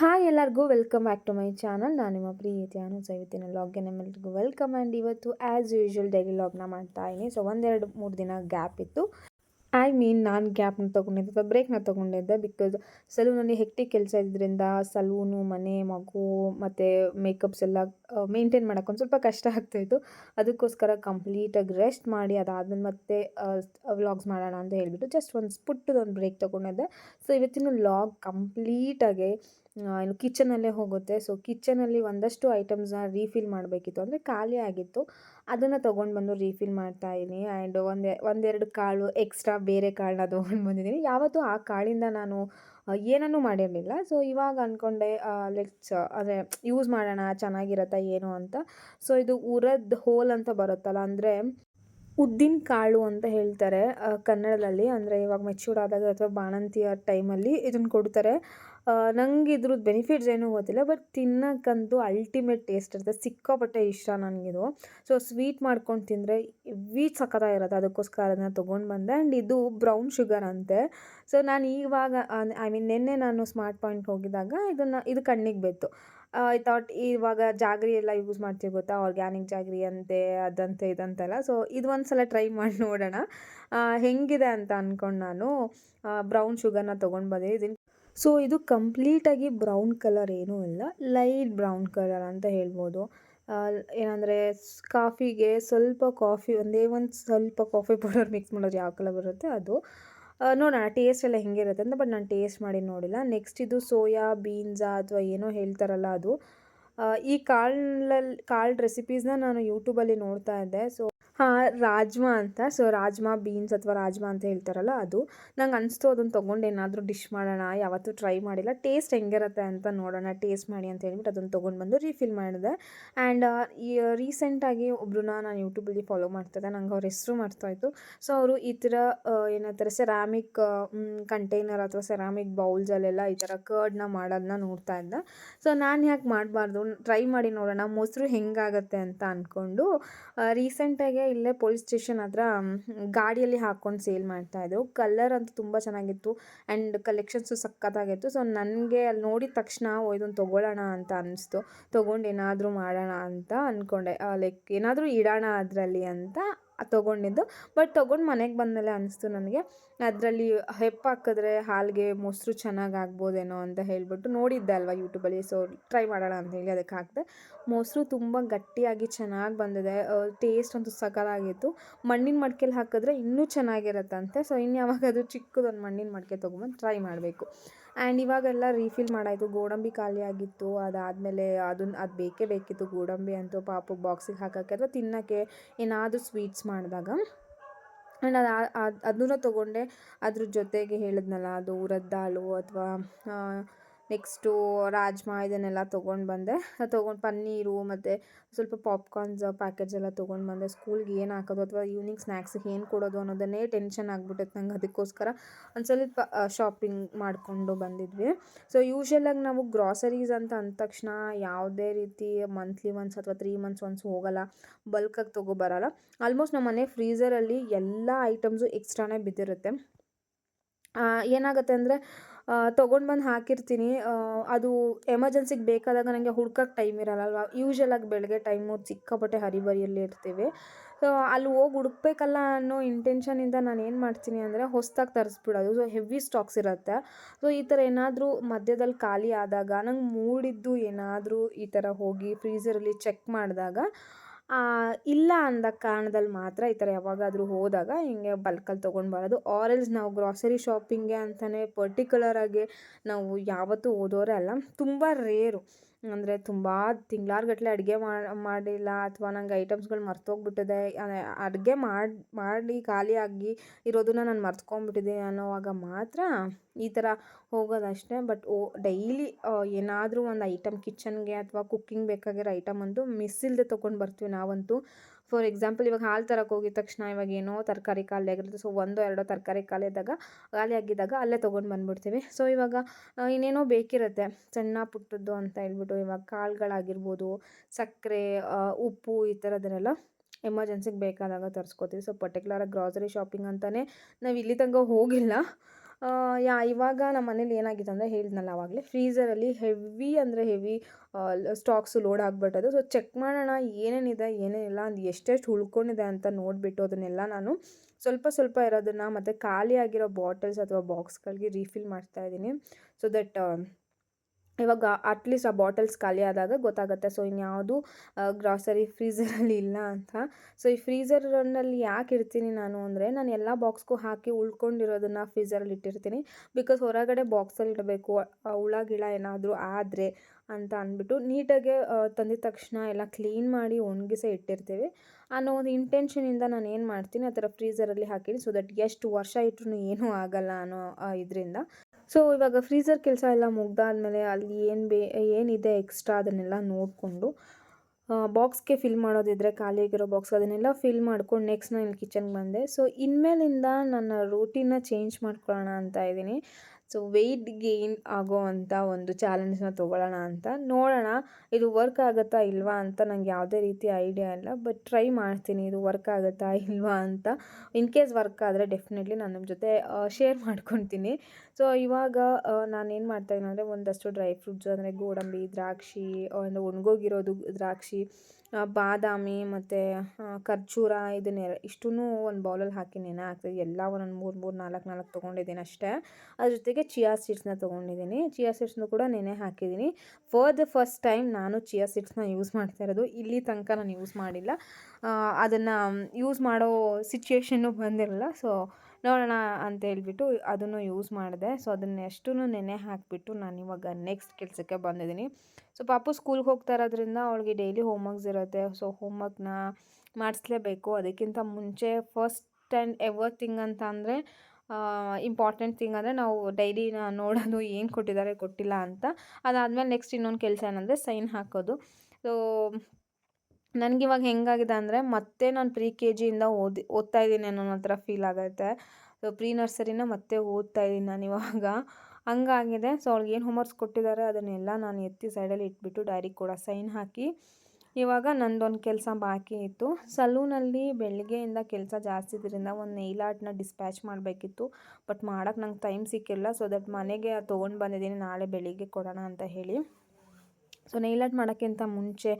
Hi ಎಲ್ಲರಿಗೂ welcome back to my channel ನಾನು ನಿಮ್ಮ ಪ್ರೀತಿ ಅನು ಸವಿತಿನ ಲಾಗ್ಗೆ ನಿಮ್ಮೆಲ್ರಿಗೂ ವೆಲ್ಕಮ್ ಆ್ಯಂಡ್ ಇವತ್ತು ಆ್ಯಸ್ ಯೂಶ್ವಲ್ ಡೈಲಿ ಲಾಗ್ನ ಮಾಡ್ತಾ ಇದ್ದೀನಿ ಸೊ ಒಂದೆರಡು ಮೂರು ದಿನ ಗ್ಯಾಪ್ ಇತ್ತು. ಐ ಮೀನ್ ನಾನು ಗ್ಯಾಪ್ನ ತೊಗೊಂಡಿದ್ದೆ, ಅಥವಾ ಬ್ರೇಕ್ನ ತೊಗೊಂಡಿದ್ದೆ ಬಿಕಾಸ್ ಸಲೂನಲ್ಲಿ ಹೆಕ್ಟಿಕ್ ಕೆಲಸ ಇದ್ದರಿಂದ ಸಲೂನು ಮನೆ, ಮಗು, ಮತ್ತು ಮೇಕಪ್ಸ್ ಎಲ್ಲ ಮೇಂಟೈನ್ ಮಾಡೋಕೆ ಒಂದು ಸ್ವಲ್ಪ ಕಷ್ಟ ಆಗ್ತಾಯಿತ್ತು ಅದಕ್ಕೋಸ್ಕರ ಕಂಪ್ಲೀಟಾಗಿ ರೆಸ್ಟ್ ಮಾಡಿ, ಅದಾದ್ಮೇಲೆ ಮತ್ತೆ ವ್ಲಾಗ್ಸ್ ಮಾಡೋಣ ಅಂತ ಹೇಳಿಬಿಟ್ಟು ಜಸ್ಟ್ ಒಂದು ಪುಟ್ಟದೊಂದು ಬ್ರೇಕ್ ತೊಗೊಂಡಿದ್ದೆ. ಸೊ ಇವತ್ತಿನ ಲಾಗ್ ಕಂಪ್ಲೀಟಾಗಿ ಇನ್ನು ಕಿಚನಲ್ಲೇ ಹೋಗುತ್ತೆ. ಸೊ ಕಿಚನಲ್ಲಿ ಒಂದಷ್ಟು ಐಟಮ್ಸ್ನ ರೀಫಿಲ್ ಮಾಡಬೇಕಿತ್ತು. ಅಂದರೆ ಖಾಲಿ ಆಗಿತ್ತು. ಅದನ್ನು ತೊಗೊಂಡು ಬಂದು ರೀಫಿಲ್ ಮಾಡ್ತಾ ಇದ್ದೀನಿ ಆ್ಯಂಡ್ ಒಂದೆ, ಒಂದೆರಡು ಕಾಳು ಎಕ್ಸ್ಟ್ರಾ ಬೇರೆ ಕಾಳನ್ನ ತೊಗೊಂಡು ಬಂದಿದ್ದೀನಿ ಯಾವತ್ತೂ ಆ ಕಾಳಿಂದ ನಾನು ಏನನ್ನೂ ಮಾಡಿರಲಿಲ್ಲ. ಸೊ ಇವಾಗ ಅಂದ್ಕೊಂಡೆ ಲೆಟ್ಸ್ ಅಂದರೆ ಯೂಸ್ ಮಾಡೋಣ, ಚೆನ್ನಾಗಿರತ್ತಾ ಏನು ಅಂತ. ಸೊ ಇದು ಉರದ್ ಹೋಲ್ ಅಂತ ಬರುತ್ತಲ್ಲ, ಅಂದರೆ ಉದ್ದಿನ ಕಾಳು ಅಂತ ಹೇಳ್ತಾರೆ ಕನ್ನಡದಲ್ಲಿ. ಅಂದರೆ ಇವಾಗ ಮೆಚ್ಯೂರ್ ಆದಾಗ ಅಥವಾ ಬಾಣಂತಿಯ ಟೈಮಲ್ಲಿ ಇದನ್ನು ಕೊಡ್ತಾರೆ. ನಂಗೆ ಇದ್ರದ್ದು ಬೆನಿಫಿಟ್ಸ್ ಏನೂ ಗೊತ್ತಿಲ್ಲ ಬಟ್ ತಿನ್ನೋಕ್ಕಂತೂ ಅಲ್ಟಿಮೇಟ್ ಟೇಸ್ಟ್ ಇರುತ್ತೆ. ಸಿಕ್ಕಾಪಟ್ಟೆ ಇಷ್ಟ ನನಗಿದು. ಸೊ ಸ್ವೀಟ್ ಮಾಡ್ಕೊಂಡು ತಿಂದರೆ ವೀಟ್ ಸಖತ್ತಾಗಿರುತ್ತೆ ಅದಕ್ಕೋಸ್ಕರ ಅದನ್ನು ತೊಗೊಂಡು ಬಂದೆ. ಆ್ಯಂಡ್ ಇದು ಬ್ರೌನ್ ಶುಗರ್ ಅಂತೆ. ಸೊ ನಾನು ಇವಾಗ ಐ ಮೀನ್ ನಿನ್ನೆ ನಾನು ಸ್ಮಾರ್ಟ್ ಪಾಯಿಂಟ್ ಹೋಗಿದಾಗ ಇದನ್ನು, ಇದು ಕಣ್ಣಿಗೆ ಬಿತ್ತು. ಐ ಥಾಟ್ ಇವಾಗ ಜಾಗರಿ ಎಲ್ಲ ಯೂಸ್ ಮಾಡ್ತೀವಿ ಗೊತ್ತಾ? ಆರ್ಗ್ಯಾನಿಕ್ ಜಾಗರಿ ಅಂತೆ, ಅದಂತೆ, ಇದಂತೆಲ್ಲ. ಸೊ ಇದು ಒಂದು ಸಲ ಟ್ರೈ ಮಾಡಿ ನೋಡೋಣ. ಹೆಂಗಿದೆ ಅಂತ ಅಂದ್ಕೊಂಡು ನಾನು ಬ್ರೌನ್ ಶುಗರ್ನ ತೊಗೊಂಡು ಬಂದಿದ್ದೀನಿ ಸೊ ಇದು ಕಂಪ್ಲೀಟಾಗಿ ಬ್ರೌನ್ ಕಲರ್ ಏನೂ ಇಲ್ಲ. ಲೈಟ್ ಬ್ರೌನ್ ಕಲರ್ ಅಂತ ಹೇಳ್ಬೋದು. ಏನಂದರೆ ಕಾಫಿಗೆ ಸ್ವಲ್ಪ ಕಾಫಿ ಒಂದೇ ಒಂದು ಸ್ವಲ್ಪ ಕಾಫಿ ಪೌಡರ್ ಮಿಕ್ಸ್ ಮಾಡೋದು ಯಾವ ಕಲರ್ ಬರುತ್ತೆ ಅದು. ನೋಡೋಣ ಟೇಸ್ಟ್ ಎಲ್ಲ ಹೆಂಗಿರುತ್ತೆ ಅಂತ ಬಟ್ ನಾನು ಟೇಸ್ಟ್ ಮಾಡಿ ನೋಡಿಲ್ಲ. ನೆಕ್ಸ್ಟ್ ಇದು ಸೋಯಾ ಬೀನ್ಸಾ ಅಥವಾ ಏನೋ ಹೇಳ್ತಾರಲ್ಲ ಅದು. ಈ ಕಾಳಲ್ಲಿ ಕಾಳು ರೆಸಿಪೀಸ್ನ ನಾನು ಯೂಟ್ಯೂಬಲ್ಲಿ ನೋಡ್ತಾ ಇದ್ದೆ. ಸೊ ರಾಜ್ಮಾ ಅಂತ. ಸೊ ರಾಜ್ಮಾ ಬೀನ್ಸ್ ಅಥವಾ ರಾಜ್ಮಾ ಅಂತ ಹೇಳ್ತಾರಲ್ಲ ಅದು. ನಂಗೆ ಅನಿಸ್ತು ಅದನ್ನು ತೊಗೊಂಡು ಏನಾದರೂ ಡಿಶ್ ಮಾಡೋಣ, ಯಾವತ್ತೂ ಟ್ರೈ ಮಾಡಿಲ್ಲ. ಟೇಸ್ಟ್ ಹೆಂಗಿರುತ್ತೆ ಅಂತ ನೋಡೋಣ ಟೇಸ್ಟ್ ಮಾಡಿ ಅಂತ ಹೇಳ್ಬಿಟ್ಟು ಅದನ್ನು ತೊಗೊಂಡು ಬಂದು ರೀಫಿಲ್ ಮಾಡಿದೆ. ಆ್ಯಂಡ್ ಈ ರೀಸೆಂಟಾಗಿ ಒಬ್ರನ್ನ ನಾನು ಯೂಟ್ಯೂಬಲ್ಲಿ ಫಾಲೋ ಮಾಡ್ತಿದ್ದೆ. ನಂಗೆ ಅವ್ರ ಹೆಸರು ಮಾಡ್ತಾಯಿತ್ತು ಸೊ ಅವರು ಈ ಥರ ಏನಂತಾರೆ ಸೆರಾಮಿಕ್ ಕಂಟೈನರ್ ಅಥವಾ ಸೆರಾಮಿಕ್ ಬೌಲ್ಸಲ್ಲೆಲ್ಲ ಈ ಥರ ಕರ್ಡ್ನ ಮಾಡೋದನ್ನ ನೋಡ್ತಾ ಇದ್ದೆ. ಸೊ ನಾನು ಯಾಕೆ ಮಾಡಬಾರ್ದು? ಟ್ರೈ ಮಾಡಿ ನೋಡೋಣ. ಮೊಸರು ಹೆಂಗಾಗತ್ತೆ ಅಂತ ಅಂದ್ಕೊಂಡು ರೀಸೆಂಟಾಗೆ ಇಲ್ಲೇ ಪೊಲೀಸ್ ಸ್ಟೇಷನ್ ಹತ್ರ ಗಾಡಿಯಲ್ಲಿ ಹಾಕ್ಕೊಂಡು ಸೇಲ್ ಮಾಡ್ತಾ ಇದ್ರು. ಕಲರ್ ಅಂತೂ ತುಂಬ ಚೆನ್ನಾಗಿತ್ತು ಆ್ಯಂಡ್ ಕಲೆಕ್ಷನ್ಸು ಸಖತ್ತಾಗಿತ್ತು. ಸೊ ನನಗೆ ಅಲ್ಲಿ ನೋಡಿದ ತಕ್ಷಣ ಇದನ್ನು ತೊಗೊಳ್ಳೋಣ ಅಂತ ಅನ್ನಿಸ್ತು ತೊಗೊಂಡು ಏನಾದರೂ ಮಾಡೋಣ ಅಂತ ಅಂದ್ಕೊಂಡೆ ಲೈಕ್ ಏನಾದರೂ ಇಡೋಣ ಅದರಲ್ಲಿ ಅಂತ ತೊಗೊಂಡಿದ್ದು. ಬಟ್ ತೊಗೊಂಡು ಮನೆಗೆ ಬಂದಮೇಲೆ ಅನಿಸ್ತು ನನಗೆ, ಅದರಲ್ಲಿ ಹೆಪ್ಪು ಹಾಕಿದ್ರೆ ಹಾಲಿಗೆ ಮೊಸರು ಚೆನ್ನಾಗಿ ಆಗ್ಬೋದೇನೋ ಅಂತ ಹೇಳಿಬಿಟ್ಟು ನೋಡಿದ್ದೆ ಅಲ್ವಾ ಯೂಟ್ಯೂಬಲ್ಲಿ ಸೊ ಟ್ರೈ ಮಾಡೋಣ ಅಂತ ಹೇಳಿ ಅದಕ್ಕೆ ಹಾಕಿದೆ. ಮೊಸರು ತುಂಬ ಗಟ್ಟಿಯಾಗಿ ಚೆನ್ನಾಗಿ ಬಂದಿದೆ. ಟೇಸ್ಟ್ ಅಂತೂ ಸಕಲಾಗಿತ್ತು ಮಣ್ಣಿನ ಮಡಿಕೆಲಿ ಹಾಕಿದ್ರೆ ಇನ್ನೂ ಚೆನ್ನಾಗಿರುತ್ತಂತೆ. ಸೊ ಇನ್ನು ಅದು ಚಿಕ್ಕದೊಂದು ಮಣ್ಣಿನ ಮಡಿಕೆ ತೊಗೊಂಬಂದು ಟ್ರೈ ಮಾಡಬೇಕು. ಆ್ಯಂಡ್ ಇವಾಗೆಲ್ಲ ರೀಫಿಲ್ ಮಾಡಾಯಿತು. ಗೋಡಂಬಿ ಖಾಲಿ ಆಗಿತ್ತು. ಅದಾದಮೇಲೆ ಅದನ್ನ ಅದು ಬೇಕೇ ಬೇಕಿತ್ತು. ಗೋಡಂಬಿ ಅಂತೂ ಪಾಪು ಬಾಕ್ಸಿಗೆ ಹಾಕೋಕ್ಕೆ ಅಥವಾ ತಿನ್ನೋಕ್ಕೆ ಏನಾದರೂ ಸ್ವೀಟ್ಸ್ ಮಾಡಿದಾಗ. ಆ್ಯಂಡ್ ಅದು ಅದನ್ನ ತೊಗೊಂಡೆ. ಅದ್ರ ಜೊತೆಗೆ ಹೇಳಿದ್ನಲ್ಲ, ಅದು ಉರದ್ದಾಳು ಅಥವಾ ನೆಕ್ಸ್ಟು ರಾಜ್ಮಾ ಇದನ್ನೆಲ್ಲ ತೊಗೊಂಡು ಬಂದೆ. ತೊಗೊಂಡು ಪನ್ನೀರು ಮತ್ತು ಸ್ವಲ್ಪ ಪಾಪ್ಕಾರ್ನ್ಸ್ ಪ್ಯಾಕೆಟ್ಸ್ ಎಲ್ಲ ತೊಗೊಂಡು ಬಂದೆ. ಸ್ಕೂಲ್ಗೆ ಏನು ಹಾಕೋದು ಅಥವಾ ಈವ್ನಿಂಗ್ ಸ್ನ್ಯಾಕ್ಸಿಗೆ ಏನು ಕೊಡೋದು ಅನ್ನೋದನ್ನೇ ಟೆನ್ಷನ್ ಆಗಿಬಿಟ್ಟೈತೆ ನಂಗೆ ಅದಕ್ಕೋಸ್ಕರ. ಒಂದು ಸ್ವಲ್ಪ ಶಾಪಿಂಗ್ ಮಾಡಿಕೊಂಡು ಬಂದಿದ್ವಿ. ಸೊ ಯೂಶ್ವಲಾಗಿ ನಾವು ಗ್ರಾಸರೀಸ್ ಅಂತ ಅಂದ ತಕ್ಷಣ ಯಾವುದೇ ರೀತಿ ಮಂತ್ಲಿ ಒನ್ಸ್ ಅಥವಾ ತ್ರೀ ಮಂತ್ಸ್ ಒನ್ಸ್ ಹೋಗಲ್ಲ. ಬಲ್ಕಾಗಿ ತೊಗೊಬರಲ್ಲ ಆಲ್ಮೋಸ್ಟ್ ನಮ್ಮ ಮನೆ ಫ್ರೀಝರಲ್ಲಿ ಎಲ್ಲ ಐಟಮ್ಸು ಎಕ್ಸ್ಟ್ರಾನೇ ಬಿದ್ದಿರುತ್ತೆ. ಏನಾಗುತ್ತೆ ಅಂದರೆ ತೊಗೊಂಡು ಬಂದು ಹಾಕಿರ್ತೀನಿ. ಅದು ಎಮರ್ಜೆನ್ಸಿಗೆ ಬೇಕಾದಾಗ ನನಗೆ ಹುಡ್ಕಕ್ಕೆ ಟೈಮ್ ಇರಲ್ಲಲ್ವ? ಯೂಶಲಾಗಿ ಬೆಳಗ್ಗೆ ಟೈಮು ಸಿಕ್ಕಾಪಟ್ಟೆ ಹರಿಬರಿಯಲ್ಲಿ ಇರ್ತೀವಿ. ಸೊ ಅಲ್ಲಿ ಹೋಗಿ ಹುಡುಕ್ಬೇಕಲ್ಲ ಅನ್ನೋ ಇಂಟೆನ್ಷನಿಂದ ನಾನು ಏನು ಮಾಡ್ತೀನಿ ಅಂದರೆ, ಹೊಸ್ದಾಗಿ ತರಿಸ್ಬಿಡೋದು. ಸೊ ಹೆವಿ ಸ್ಟಾಕ್ಸ್ ಇರುತ್ತೆ. ಸೊ ಈ ಥರ ಏನಾದರೂ ಮಧ್ಯದಲ್ಲಿ ಖಾಲಿ ಆದಾಗ, ನಂಗೆ ಮೂಡಿದ್ದು ಏನಾದರೂ ಈ ಥರ ಹೋಗಿ ಫ್ರೀಝರಲ್ಲಿ ಚೆಕ್ ಮಾಡಿದಾಗ ಇಲ್ಲ ಅಂದ ಕಾರಣದಲ್ಲಿ ಮಾತ್ರ ಈ ಥರ ಯಾವಾಗಾದರೂ ಹೋದಾಗ ಹಿಂಗೆ ಬಲ್ಕಲ್ಲಿ ತೊಗೊಂಡು ಬರೋದು. ಆರೆಲ್ಸ್ ನಾವು ಗ್ರಾಸರಿ ಶಾಪಿಂಗ್ಗೆ ಅಂತಲೇ ಪರ್ಟಿಕ್ಯುಲರಾಗಿ ನಾವು ಯಾವತ್ತೂ ಹೋದೋರೇ ಅಲ್ಲ. ತುಂಬ ರೇರು ಅಂದರೆ ತುಂಬ ತಿಂಗ್ಳಾರ್ಗಟ್ಟಲೆ ಅಡುಗೆ ಮಾಡಿಲ್ಲ ಅಥವಾ ನಂಗೆ ಐಟಮ್ಸ್ಗಳು ಮರ್ತೋಗ್ಬಿಟ್ಟಿದೆ. ಅಡುಗೆ ಮಾಡಿ ಮಾಡಿ ಖಾಲಿಯಾಗಿ ಇರೋದನ್ನ ನಾನು ಮರ್ತ್ಕೊಂಡ್ಬಿಟ್ಟಿದ್ದೀನಿ ಅನ್ನೋವಾಗ ಮಾತ್ರ ಈ ಥರ ಹೋಗೋದಷ್ಟೇ. ಬಟ್ ಓ, ಡೈಲಿ ಏನಾದರೂ ಒಂದು ಐಟಮ್ ಕಿಚನ್ಗೆ ಅಥವಾ ಕುಕ್ಕಿಂಗ್ ಬೇಕಾಗಿರೋ ಐಟಮ್ ಅಂತೂ ಮಿಸ್ ಇಲ್ಲದೆ ತೊಗೊಂಡು ಬರ್ತೀವಿ ನಾವಂತೂ. ಫಾರ್ ಎಕ್ಸಾಂಪಲ್ ಇವಾಗ ಹಾಲು ತರಕ್ಕೆ ಹೋಗಿದ ತಕ್ಷಣ ಇವಾಗ ಏನೋ ತರಕಾರಿ ಖಾಲಿ ಆಗಿರುತ್ತೆ. ಸೊ ಒಂದೋ ಎರಡೋ ತರಕಾರಿ ಖಾಲಿ ಆದಾಗ ಖಾಲಿ ಆಗಿದ್ದಾಗ ಅಲ್ಲೇ ತೊಗೊಂಡು ಬಂದ್ಬಿಡ್ತೀವಿ. ಸೊ ಇವಾಗ ಇನ್ನೇನೋ ಬೇಕಿರುತ್ತೆ. ಸಣ್ಣ ಪುಟ್ಟದ್ದು ಅಂತ ಹೇಳ್ಬಿಟ್ಟು ಇವಾಗ ಕಾಳುಗಳಾಗಿರ್ಬೋದು, ಸಕ್ಕರೆ ಉಪ್ಪು ಈ ಥರದನ್ನೆಲ್ಲ ಎಮರ್ಜೆನ್ಸಿಗೆ ಬೇಕಾದಾಗ ತರಿಸ್ಕೋತೀವಿ. ಸೊ ಪರ್ಟಿಕ್ಯುಲರಾಗಿ ಗ್ರಾಸರಿ ಶಾಪಿಂಗ್ ಅಂತಲೇ ನಾವು ಇಲ್ಲಿ ತನಕ ಹೋಗಿಲ್ಲ. ಯಾ, ಇವಾಗ ನಮ್ಮ ಮನೇಲಿ ಏನಾಗಿದೆ ಅಂದರೆ ಹೇಳಿದ್ನಲ್ಲ ಆವಾಗಲೇ ಫ್ರೀಝರಲ್ಲಿ ಹೆವಿ ಅಂದರೆ ಹೆವಿ ಸ್ಟಾಕ್ಸು ಲೋಡ್ ಆಗಿಬಿಟ್ಟದು ಸೊ ಚೆಕ್ ಮಾಡೋಣ, ಏನೇನಿದೆ, ಏನೇನಿಲ್ಲ, ಅದು ಎಷ್ಟೆಷ್ಟು ಉಳ್ಕೊಂಡಿದೆ ಅಂತ ನೋಡಿಬಿಟ್ಟು ಅದನ್ನೆಲ್ಲ ನಾನು ಸ್ವಲ್ಪ ಸ್ವಲ್ಪ ಇರೋದನ್ನು ಮತ್ತು ಆಗಿರೋ ಬಾಟಲ್ಸ್ ಅಥವಾ ಬಾಕ್ಸ್ಗಳಿಗೆ ರೀಫಿಲ್ ಮಾಡ್ತಾ ಇದ್ದೀನಿ. ಸೊ ದಟ್ ಇವಾಗ ಅಟ್ಲೀಸ್ಟ್ ಆ ಬಾಟಲ್ಸ್ ಖಾಲಿ ಆದಾಗ ಗೊತ್ತಾಗುತ್ತೆ. ಸೊ ಇನ್ಯಾವುದು ಗ್ರಾಸರಿ ಫ್ರೀಝರಲ್ಲಿ ಇಲ್ಲ ಅಂತ. ಸೊ ಈ ಫ್ರೀಝರ್ನಲ್ಲಿ ಯಾಕೆ ಇಡ್ತೀನಿ ನಾನು ಅಂದರೆ, ನಾನು ಎಲ್ಲ ಬಾಕ್ಸ್ಗೂ ಹಾಕಿ ಉಳ್ಕೊಂಡಿರೋದನ್ನು ಫ್ರೀಝರಲ್ಲಿ ಇಟ್ಟಿರ್ತೀನಿ. ಬಿಕಾಸ್ ಹೊರಗಡೆ ಬಾಕ್ಸಲ್ಲಿ ಇಡಬೇಕು. ಹುಳ, ಗಿಳ ಏನಾದರೂ ಆದರೆ ಅಂತ ಅಂದ್ಬಿಟ್ಟು ನೀಟಾಗೆ ತಂದಿದ ತಕ್ಷಣ ಎಲ್ಲ ಕ್ಲೀನ್ ಮಾಡಿ ಒಣಗಿಸೇ ಇಟ್ಟಿರ್ತೀವಿ. ಅನ್ನೋ ಒಂದು ಇಂಟೆನ್ಷನಿಂದ ನಾನು ಏನು ಮಾಡ್ತೀನಿ, ಆ ಥರ ಫ್ರೀಝರಲ್ಲಿ ಹಾಕಿನಿ ಸೊ ದಟ್ ಎಷ್ಟು ವರ್ಷ ಇಟ್ಟರು ಏನೂ ಆಗಲ್ಲ ಅನ್ನೋ ಇದರಿಂದ. ಸೊ ಇವಾಗ ಫ್ರೀಝರ್ ಕೆಲಸ ಎಲ್ಲ ಮುಗ್ದಾದಮೇಲೆ ಅಲ್ಲಿ ಏನು ಬೇ, ಏನಿದೆ ಎಕ್ಸ್ಟ್ರಾ ಅದನ್ನೆಲ್ಲ ನೋಡಿಕೊಂಡು ಬಾಕ್ಸ್ಗೆ ಫಿಲ್ ಮಾಡೋದಿದ್ರೆ ಖಾಲಿಯಾಗಿರೋ ಬಾಕ್ಸ್ ಅದನ್ನೆಲ್ಲ ಫಿಲ್ ಮಾಡ್ಕೊಂಡು ನೆಕ್ಸ್ಟ್ ನಾನು ಇಲ್ಲಿ ಕಿಚನ್ಗೆ ಬಂದೆ. ಸೊ ಇನ್ಮೇಲಿಂದ ನನ್ನ ರೂಟೀನ ಚೇಂಜ್ ಮಾಡ್ಕೊಳ್ಳೋಣ ಅಂತ ಇದ್ದೀನಿ. ಸೊ ವೆಯ್ಟ್ ಗೇನ್ ಆಗೋ ಅಂಥ ಒಂದು ಚಾಲೆಂಜ್ನ ತೊಗೊಳ್ಳೋಣ ಅಂತ. ನೋಡೋಣ, ಇದು ವರ್ಕ್ ಆಗುತ್ತಾ ಇಲ್ವಾ ಅಂತ ನಂಗೆ ಯಾವುದೇ ರೀತಿ ಐಡಿಯಾ ಇಲ್ಲ ಬಟ್ ಟ್ರೈ ಮಾಡ್ತೀನಿ. ಇದು ವರ್ಕ್ ಆಗುತ್ತಾ ಇಲ್ವಾ ಅಂತ. ಇನ್ ಕೇಸ್ ವರ್ಕ್ ಆದರೆ ಡೆಫಿನೆಟ್ಲಿ ನಾನು ನಿಮ್ಮ ಜೊತೆ ಶೇರ್ ಮಾಡ್ಕೊತೀನಿ. ಸೊ ಇವಾಗ ನಾನೇನು ಮಾಡ್ತಾಯಿದ್ದೀನಿ ಅಂದರೆ ಒಂದಷ್ಟು ಡ್ರೈ ಫ್ರೂಟ್ಸು ಅಂದರೆ ಗೋಡಂಬಿ, ದ್ರಾಕ್ಷಿ ಒಂದು ಒಣಗೋಗಿರೋದು ದ್ರಾಕ್ಷಿ ಬಾದಾಮಿ ಮತ್ತು ಖರ್ಜೂರ ಇದನ್ನೆಲ್ಲ ಇಷ್ಟೂ ಒಂದು ಬೌಲಲ್ಲಿ ಹಾಕಿ ನೆನೆ ಹಾಕ್ತಿದ್ದೆ. ಎಲ್ಲ ಒಂದೊಂದು ಮೂರು ಮೂರು, ನಾಲ್ಕು ನಾಲ್ಕು ತೊಗೊಂಡಿದ್ದೀನಿ ಅಷ್ಟೇ. ಅದ್ರ ಜೊತೆಗೆ ಚಿಯಾ ಸೀಡ್ಸ್ನ ತೊಗೊಂಡಿದ್ದೀನಿ. ಚಿಯಾ ಸೀಡ್ಸ್ನು ಕೂಡ ನೆನೆ ಹಾಕಿದ್ದೀನಿ. ಫಾರ್ ದ ಫಸ್ಟ್ ಟೈಮ್ ನಾನು ಚಿಯಾ ಸೀಡ್ಸ್ನ ಯೂಸ್ ಮಾಡ್ತಾ ಇರೋದು. ಇಲ್ಲಿ ತನಕ ನಾನು ಯೂಸ್ ಮಾಡಿಲ್ಲ. ಅದನ್ನು ಯೂಸ್ ಮಾಡೋ ಸಿಚುಯೇಷನ್ನು ಬಂದಿರಲ್ಲ. ಸೊ ನೋಡೋಣ ಅಂತ ಹೇಳ್ಬಿಟ್ಟು ಅದನ್ನು ಯೂಸ್ ಮಾಡಿದೆ. ಸೊ, ಅದನ್ನ ಅಷ್ಟೂ ನೆನೆ ಹಾಕಿಬಿಟ್ಟು ನಾನು ಇವಾಗ ನೆಕ್ಸ್ಟ್ ಕೆಲಸಕ್ಕೆ ಬಂದಿದ್ದೀನಿ. ಸೊ, ಪಾಪು ಸ್ಕೂಲ್ಗೆ ಹೋಗ್ತಾ ಇರೋದ್ರಿಂದ ಅವಳಿಗೆ ಡೈಲಿ ಹೋಮ್ವರ್ಕ್ಸ್ ಇರುತ್ತೆ. ಸೊ ಹೋಮ್ವರ್ಕ್ನ ಮಾಡಿಸ್ಲೇಬೇಕು. ಅದಕ್ಕಿಂತ ಮುಂಚೆ ಫಸ್ಟ್ ಆ್ಯಂಡ್ ಎವರ್ ಥಿಂಗ್ ಅಂತ ಅಂದರೆ ಇಂಪಾರ್ಟೆಂಟ್ ಥಿಂಗ್ ಅಂದರೆ ನಾವು ಡೈಲಿನ ನೋಡೋದು ಏನು ಕೊಟ್ಟಿದ್ದಾರೆ, ಕೊಟ್ಟಿಲ್ಲ ಅಂತ. ಅದಾದಮೇಲೆ ನೆಕ್ಸ್ಟ್ ಇನ್ನೊಂದು ಕೆಲಸ ಏನಂದರೆ ಸೈನ್ ಹಾಕೋದು. ಸೊ ನನಗಿವಾಗ ಹೆಂಗಾಗಿದೆ ಅಂದರೆ ಮತ್ತೆ ನಾನು ಪ್ರಿ ಕೆ ಜಿಯಿಂದ ಓದಿ, ಓದ್ತಾ ಇದ್ದೀನಿ ಅನ್ನೋ ಥರ ಫೀಲ್ ಆಗುತ್ತೆ. ಸೊ ಪ್ರೀ ನರ್ಸರಿನ ಮತ್ತೆ ಓದ್ತಾ ಇದ್ದೀನಿ ನಾನು ಇವಾಗ. ಹಂಗಾಗಿದೆ. ಸೊ ಅವ್ಳಿಗೆ ಏನು ಹೋಮ್ವರ್ಕ್ಸ್ ಕೊಟ್ಟಿದ್ದಾರೆ ಅದನ್ನೆಲ್ಲ ನಾನು ಎತ್ತಿ ಸೈಡಲ್ಲಿ ಇಟ್ಬಿಟ್ಟು ಡೈರಿ ಕೂಡ ಸೈನ್ ಹಾಕಿ. ಇವಾಗ ನಂದೊಂದು ಕೆಲಸ ಬಾಕಿ ಇತ್ತು. ಸಲೂನಲ್ಲಿ ಬೆಳಗ್ಗೆಯಿಂದ ಕೆಲಸ ಜಾಸ್ತಿ ಇದರಿಂದ ಒಂದು ನೈಲ್ ಆರ್ಟ್ನ ಡಿಸ್ಪ್ಯಾಚ್ ಮಾಡಬೇಕಿತ್ತು. ಬಟ್ ಮಾಡೋಕ್ಕೆ ನಂಗೆ ಟೈಮ್ ಸಿಕ್ಕಿಲ್ಲ. ಸೊ ದಟ್ ಮನೆಗೆ ತೊಗೊಂಡು ಬಂದಿದ್ದೀನಿ. ನಾಳೆ ಬೆಳಿಗ್ಗೆ ಕೊಡೋಣ ಅಂತ ಹೇಳಿ. ಸೊ ನೈಲ್ ಆರ್ಟ್ ಮಾಡೋಕ್ಕಿಂತ ಮುಂಚೆ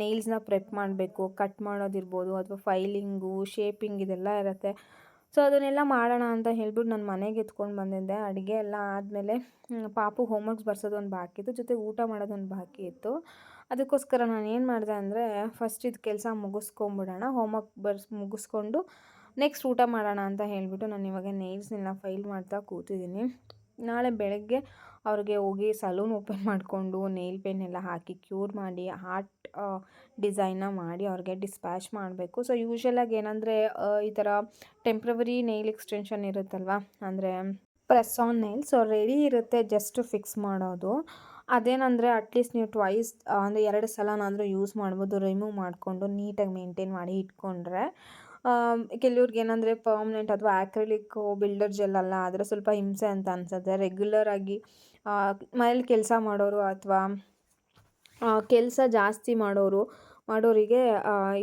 ನೈಲ್ಸ್ನ ಪ್ರೆಪ್ ಮಾಡಬೇಕು ಕಟ್ ಮಾಡೋದಿರ್ಬೋದು ಅಥವಾ ಫೈಲಿಂಗು ಶೇಪಿಂಗ್ ಇದೆಲ್ಲ ಇರುತ್ತೆ. ಸೊ ಅದನ್ನೆಲ್ಲ ಮಾಡೋಣ ಅಂತ ಹೇಳ್ಬಿಟ್ಟು ನಾನು ಮನೆಗೆ ಎತ್ಕೊಂಡು ಬಂದಿದ್ದೆ. ಅಡುಗೆ ಎಲ್ಲ ಆದಮೇಲೆ ಪಾಪು ಹೋಮ್ವರ್ಕ್ಸ್ ಬರ್ಸೋದು ಒಂದು ಬಾಕಿ ಇತ್ತು ಜೊತೆ ಊಟ ಮಾಡೋದೊಂದು ಬಾಕಿ ಇತ್ತು. ಅದಕ್ಕೋಸ್ಕರ ನಾನು ಏನು ಮಾಡಿದೆ ಅಂದರೆ ಫಸ್ಟ್ ಇದು ಕೆಲಸ ಮುಗಿಸ್ಕೊಂಬಿಡೋಣ ಹೋಮ್ವರ್ಕ್ ಬರ್ಸ್, ಮುಗಿಸ್ಕೊಂಡು ನೆಕ್ಸ್ಟ್ ಊಟ ಮಾಡೋಣ ಅಂತ ಹೇಳಿಬಿಟ್ಟು ನಾನು ಇವಾಗ ನೈಲ್ಸ್ನೆಲ್ಲ ಫೈಲ್ ಮಾಡ್ತಾ ಕೂತಿದ್ದೀನಿ. ನಾಳೆ ಬೆಳಗ್ಗೆ ಅವ್ರಿಗೆ ಹೋಗಿ ಸಲೂನ್ ಓಪನ್ ಮಾಡಿಕೊಂಡು ನೇಲ್ ಪೇನ್ ಎಲ್ಲ ಹಾಕಿ ಕ್ಯೂರ್ ಮಾಡಿ ಹಾರ್ಟ್ ಡಿಸೈನ್ನ ಮಾಡಿ ಅವ್ರಿಗೆ ಡಿಸ್ಪ್ಯಾಚ್ ಮಾಡಬೇಕು. ಸೊ ಯೂಶ್ವಲಾಗಿ ಏನಂದರೆ ಈ ಥರ ಟೆಂಪ್ರವರಿ ನೈಲ್ ಎಕ್ಸ್ಟೆನ್ಷನ್ ಇರುತ್ತಲ್ವ? ಅಂದರೆ press on nail so ready ಇರುತ್ತೆ ಜಸ್ಟ್ ಫಿಕ್ಸ್ ಮಾಡೋದು. ಅದೇನಂದರೆ ಅಟ್ಲೀಸ್ಟ್ ನೀವು ಟ್ವೈಸ್ ಅಂದರೆ ಎರಡು ಸಲನಾದರೂ ಯೂಸ್ ಮಾಡ್ಬೋದು ರಿಮೂವ್ ಮಾಡಿಕೊಂಡು ನೀಟಾಗಿ ಮೇಂಟೈನ್ ಮಾಡಿ ಇಟ್ಕೊಂಡ್ರೆ. ಕೆಲವ್ರಿಗೆ ಏನಂದರೆ ಪರ್ಮನೆಂಟ್ ಅಥವಾ ಆ್ಯಕ್ರಿಲಿಕ್ಕು ಬಿಲ್ಡರ್ ಜೆಲ್ ಅಲ್ಲ ಆದರೆ ಸ್ವಲ್ಪ ಹಿಂಸೆ ಅಂತ ಅನ್ಸುತ್ತೆ. ರೆಗ್ಯುಲರ್ ಆಗಿ ಮನೇಲಿ ಕೆಲಸ ಮಾಡೋರು ಅಥವಾ ಕೆಲಸ ಜಾಸ್ತಿ ಮಾಡೋರು ಮಾಡೋರಿಗೆ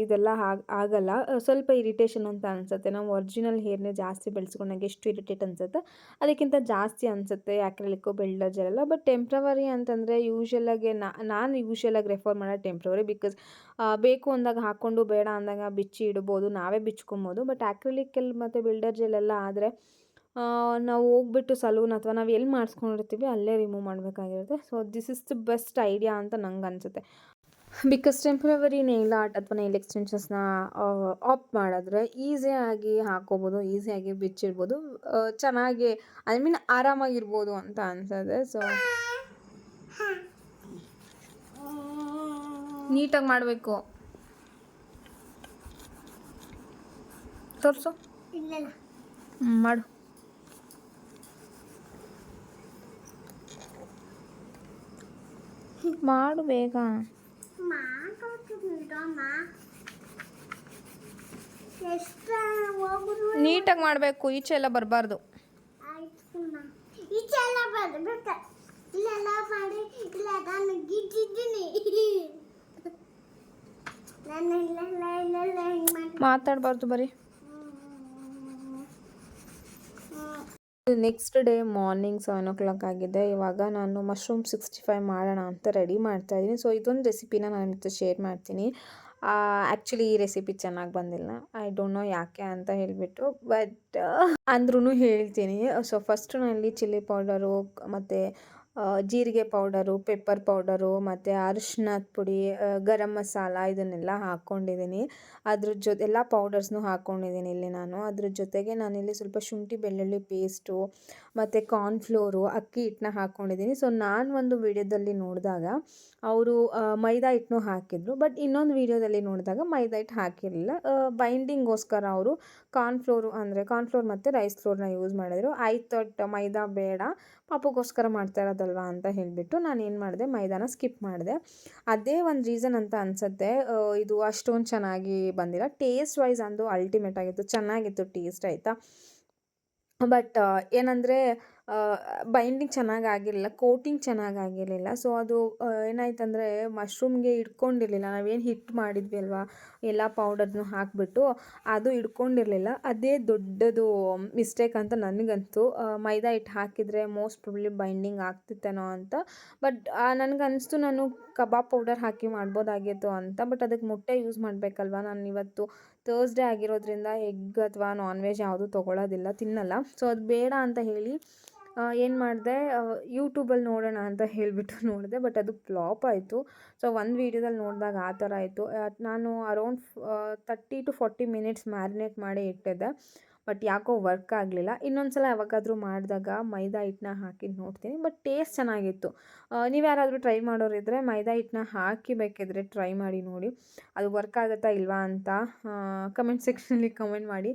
ಇದೆಲ್ಲ ಆಗ ಆಗಲ್ಲ. ಸ್ವಲ್ಪ ಇರಿಟೇಷನ್ ಅಂತ ಅನಿಸುತ್ತೆ. ನಾವು ಒರಿಜಿನಲ್ ಹೇರ್ನೇ ಜಾಸ್ತಿ ಬೆಳೆಸ್ಕೊಂಡಾಗ ಎಷ್ಟು ಇರಿಟೇಟ್ ಅನಿಸುತ್ತೆ ಅದಕ್ಕಿಂತ ಜಾಸ್ತಿ ಅನಿಸುತ್ತೆ ಆ್ಯಕ್ರಿಲಿಕ್ಕು ಬೆಳ್ಳರ್ ಜೆಲ್ಲ ಬಟ್ ಟೆಂಪ್ರವರಿ ಅಂತಂದರೆ ಯೂಶ್ವಲಾಗೆ ನಾನು ಯೂಶ್ವಲಾಗಿ ರೆಫರ್ ಮಾಡೋ ಟೆಂಪ್ರವರಿ ಬಿಕಾಸ್ ಬೇಕು ಅಂದಾಗ ಹಾಕ್ಕೊಂಡು, ಬೇಡ ಅಂದಾಗ ಬಿಚ್ಚಿ ಇಡ್ಬೋದು. ನಾವೇ ಬಿಚ್ಕೊಬೋದು. ಬಟ್ ಆ್ಯಕ್ರಿಲಿಕ್ಕಲ್ಲಿ ಮತ್ತು ಬಿಲ್ಡರ್ ಜೆಲ್ಲೆಲ್ಲ ಆದರೆ ನಾವು ಹೋಗ್ಬಿಟ್ಟು ಸಲೂನ್ ಅಥವಾ ನಾವು ಎಲ್ಲಿ ಮಾಡಿಸ್ಕೊಂಡಿರ್ತೀವಿ ಅಲ್ಲೇ remove ಮಾಡಬೇಕಾಗಿರುತ್ತೆ. So this is the best idea ಅಂತ ನಂಗೆ ಅನಿಸುತ್ತೆ. ಬಿಕಾಸ್ ಟೆಂಪ್ರವರಿ ನೈಲ್ ಆರ್ಟ್ ಅಥವಾ ನೈಲ್ ಎಕ್ಸ್ಟೆನ್ಷನ್ಸ್ನ ಆಪ್ ಮಾಡಿದ್ರೆ ಈಸಿಯಾಗಿ ಹಾಕೋಬೋದು ಈಸಿಯಾಗಿ ಬಿಚ್ಚಿಡ್ಬೋದು ಚೆನ್ನಾಗಿ ಐ ಮೀನ್ ಆರಾಮಾಗಿರ್ಬೋದು ಅಂತ ಅನ್ಸುತ್ತೆ. ಸೊ ನೀಟಾಗಿ ಮಾಡಬೇಕು. ತೋರಿಸು. ಮಾಡು. ಮಾಡು ಬೇಗ. ನೀಟಾಗಿ ಮಾಡಬೇಕು ಈಚೆ ಎಲ್ಲ ಬರಬಾರ್ದು. ಈಚೆ ಎಲ್ಲ ಬರ್ಬೇಕು ಇಲ್ಲೆಲ್ಲ ಮಾಡಿ ಇಲ್ಲ ನಾನು ಗಿದ್ದಿದ್ದೀನಿ ನಾನು ಇಲ್ಲೆಲ್ಲ ಇಲ್ಲೆಲ್ಲ ಹಿಂಗೆ ಮಾಡಿ ಮಾತಾಡಬಾರ್ದು ಬರೀ next day morning seven o'clock ಆಗಿದೆ. ಇವಾಗ ನಾನು ಮಶ್ರೂಮ್ ಸಿಕ್ಸ್ಟಿ ಫೈವ್ ಮಾಡೋಣ ಅಂತ ರೆಡಿ ಮಾಡ್ತಾ ಇದ್ದೀನಿ. ಸೊ ಇದೊಂದು ರೆಸಿಪಿನ ನಾನು ನಿಮ್ಮ ಶೇರ್ ಮಾಡ್ತೀನಿ. ಆ್ಯಕ್ಚುಲಿ ಈ ರೆಸಿಪಿ ಚೆನ್ನಾಗಿ ಬಂದಿಲ್ಲ. ಐ ಡೋಂಟ್ ನೋ ಯಾಕೆ ಅಂತ ಹೇಳಿಬಿಟ್ಟು ಬಟ್ ಅಂದ್ರೂ ಹೇಳ್ತೀನಿ. ಸೊ ಫಸ್ಟ್ ನಾನು ಇಲ್ಲಿ ಚಿಲ್ಲಿ ಪೌಡರು ಮತ್ತು ಜೀರಿಗೆ ಪೌಡರು ಪೆಪ್ಪರ್ ಪೌಡರು, ಮತ್ತು ಅರಿಶಿನದ ಪುಡಿ ಗರಂ ಮಸಾಲ ಇದನ್ನೆಲ್ಲ ಹಾಕ್ಕೊಂಡಿದ್ದೀನಿ ಅದ್ರ ಜೊತೆ ಎಲ್ಲ ಪೌಡರ್ಸ್ನು ಹಾಕ್ಕೊಂಡಿದ್ದೀನಿ ಇಲ್ಲಿ ನಾನು. ಅದ್ರ ಜೊತೆಗೆ ನಾನಿಲ್ಲಿ ಸ್ವಲ್ಪ ಶುಂಠಿ ಬೆಳ್ಳುಳ್ಳಿ ಪೇಸ್ಟು, ಮತ್ತು ಕಾರ್ನ್ಫ್ಲೋರು ಅಕ್ಕಿ ಹಿಟ್ಟನ್ನ ಹಾಕ್ಕೊಂಡಿದ್ದೀನಿ ಸೊ ನಾನು ಒಂದು ವಿಡಿಯೋದಲ್ಲಿ ನೋಡಿದಾಗ ಅವರು ಮೈದಾ ಹಿಟ್ಟನ್ನು ಹಾಕಿದ್ರು. ಬಟ್ ಇನ್ನೊಂದು ವೀಡಿಯೋದಲ್ಲಿ ನೋಡಿದಾಗ ಮೈದಾ ಹಿಟ್ಟು ಹಾಕಿರಲಿಲ್ಲ. ಬೈಂಡಿಂಗ್ಗೋಸ್ಕರ ಅವರು ಕಾರ್ನ್ಫ್ಲೋರು ಅಂದರೆ ಕಾರ್ನ್ಫ್ಲೋರ್ ಮತ್ತು ರೈಸ್ ಫ್ಲೋರ್ನ ಯೂಸ್ ಮಾಡಿದ್ರು. ಐ ತೊಟ್ಟು ಮೈದಾ ಬೇಡ ಪಾಪಕ್ಕೋಸ್ಕರ ಮಾಡ್ತಾ ಇರೋದಲ್ವಾ? ಅಂತ ಹೇಳಿಬಿಟ್ಟು ನಾನು ಏನು ಮಾಡಿದೆ, ಮೈದಾನ ಸ್ಕಿಪ್ ಮಾಡಿದೆ. ಅದೇ ಒಂದು ರೀಸನ್ ಅಂತ ಅನಿಸುತ್ತೆ. ಇದು ಅಷ್ಟೊಂದು ಚೆನ್ನಾಗಿ ಬಂದಿಲ್ಲ. ಟೇಸ್ಟ್ ವೈಸ್ ಅಂದು ಅಲ್ಟಿಮೇಟ್ ಆಗಿತ್ತು. ಚೆನ್ನಾಗಿತ್ತು ಟೇಸ್ಟ್ ಆಯಿತಾ? ಬಟ್ ಏನಂದರೆ ಬೈಂಡಿಂಗ್ ಚೆನ್ನಾಗಿ ಆಗಿರಲಿಲ್ಲ ಕೋಟಿಂಗ್ ಚೆನ್ನಾಗಿ ಆಗಿರಲಿಲ್ಲ. ಸೊ ಅದು ಏನಾಯ್ತಂದರೆ ಮಶ್ರೂಮ್ಗೆ ಹಿಡ್ಕೊಂಡಿರಲಿಲ್ಲ ನಾವೇನು ಹಿಟ್ಟು ಮಾಡಿದ್ವಿ ಅಲ್ವಾ? ಎಲ್ಲ ಪೌಡರ್ನು ಹಾಕಿಬಿಟ್ಟು ಅದು ಹಿಡ್ಕೊಂಡಿರಲಿಲ್ಲ ಅದೇ ದೊಡ್ಡದು ಮಿಸ್ಟೇಕ್ ಅಂತ ನನಗಂತೂ ಮೈದಾ ಹಿಟ್ಟು ಹಾಕಿದರೆ ಮೋಸ್ಟ್ ಪ್ರಾಬ್ಲಿ ಬೈಂಡಿಂಗ್ ಆಗ್ತಿತ್ತೇನೋ ಅಂತ. ಬಟ್ ನನಗನ್ನಿಸ್ತು ನಾನು ಕಬಾಬ್ ಪೌಡರ್ ಹಾಕಿ ಮಾಡ್ಬೋದಾಗಿತ್ತು ಅಂತ. ಬಟ್ ಅದಕ್ಕೆ ಮೊಟ್ಟೆ ಯೂಸ್ ಮಾಡಬೇಕಲ್ವ? ನಾನು ಇವತ್ತು ಥರ್ಸ್ಡೇ ಆಗಿರೋದ್ರಿಂದ ಎಗ್ ಅಥವಾ ನಾನ್ ವೆಜ್ ಯಾವುದೂ ತೊಗೊಳೋದಿಲ್ಲ, ತಿನ್ನಲ್ಲ. ಸೊ ಅದು ಬೇಡ ಅಂತ ಹೇಳಿ ಏನು ಮಾಡಿದೆ ಯೂಟ್ಯೂಬಲ್ಲಿ ನೋಡೋಣ ಅಂತ ಹೇಳಿಬಿಟ್ಟು ನೋಡಿದೆ ಬಟ್ ಅದು ಫ್ಲಾಪ್ ಆಯಿತು. ಸೊ ಒಂದು ವೀಡಿಯೋದಲ್ಲಿ ನೋಡಿದಾಗ ಆ ಥರ ಆಯಿತು. ನಾನು around thirty to forty minutes marinate ಮಾಡಿ ಇಟ್ಟಿದ್ದೆ ಬಟ್ ಯಾಕೋ ವರ್ಕ್ ಆಗಲಿಲ್ಲ. ಇನ್ನೊಂದು ಸಲ ಯಾವಾಗಾದರೂ ಮಾಡಿದಾಗ ಮೈದಾ ಹಿಟ್ಟನ್ನ ಹಾಕಿ ನೋಡ್ತೀನಿ ಬಟ್ ಟೇಸ್ಟ್ ಚೆನ್ನಾಗಿತ್ತು. ನೀವು ಯಾರಾದರೂ ಟ್ರೈ ಮಾಡೋರಿದ್ದರೆ ಮೈದಾ ಹಿಟ್ಟನ್ನ ಹಾಕಿ ಬೇಕಿದ್ರೆ ಟ್ರೈ ಮಾಡಿ ನೋಡಿ. ಅದು ವರ್ಕ್ ಆಗುತ್ತಾ ಇಲ್ವಾ ಅಂತ ಕಮೆಂಟ್ ಸೆಕ್ಷನಲ್ಲಿ ಕಮೆಂಟ್ ಮಾಡಿ.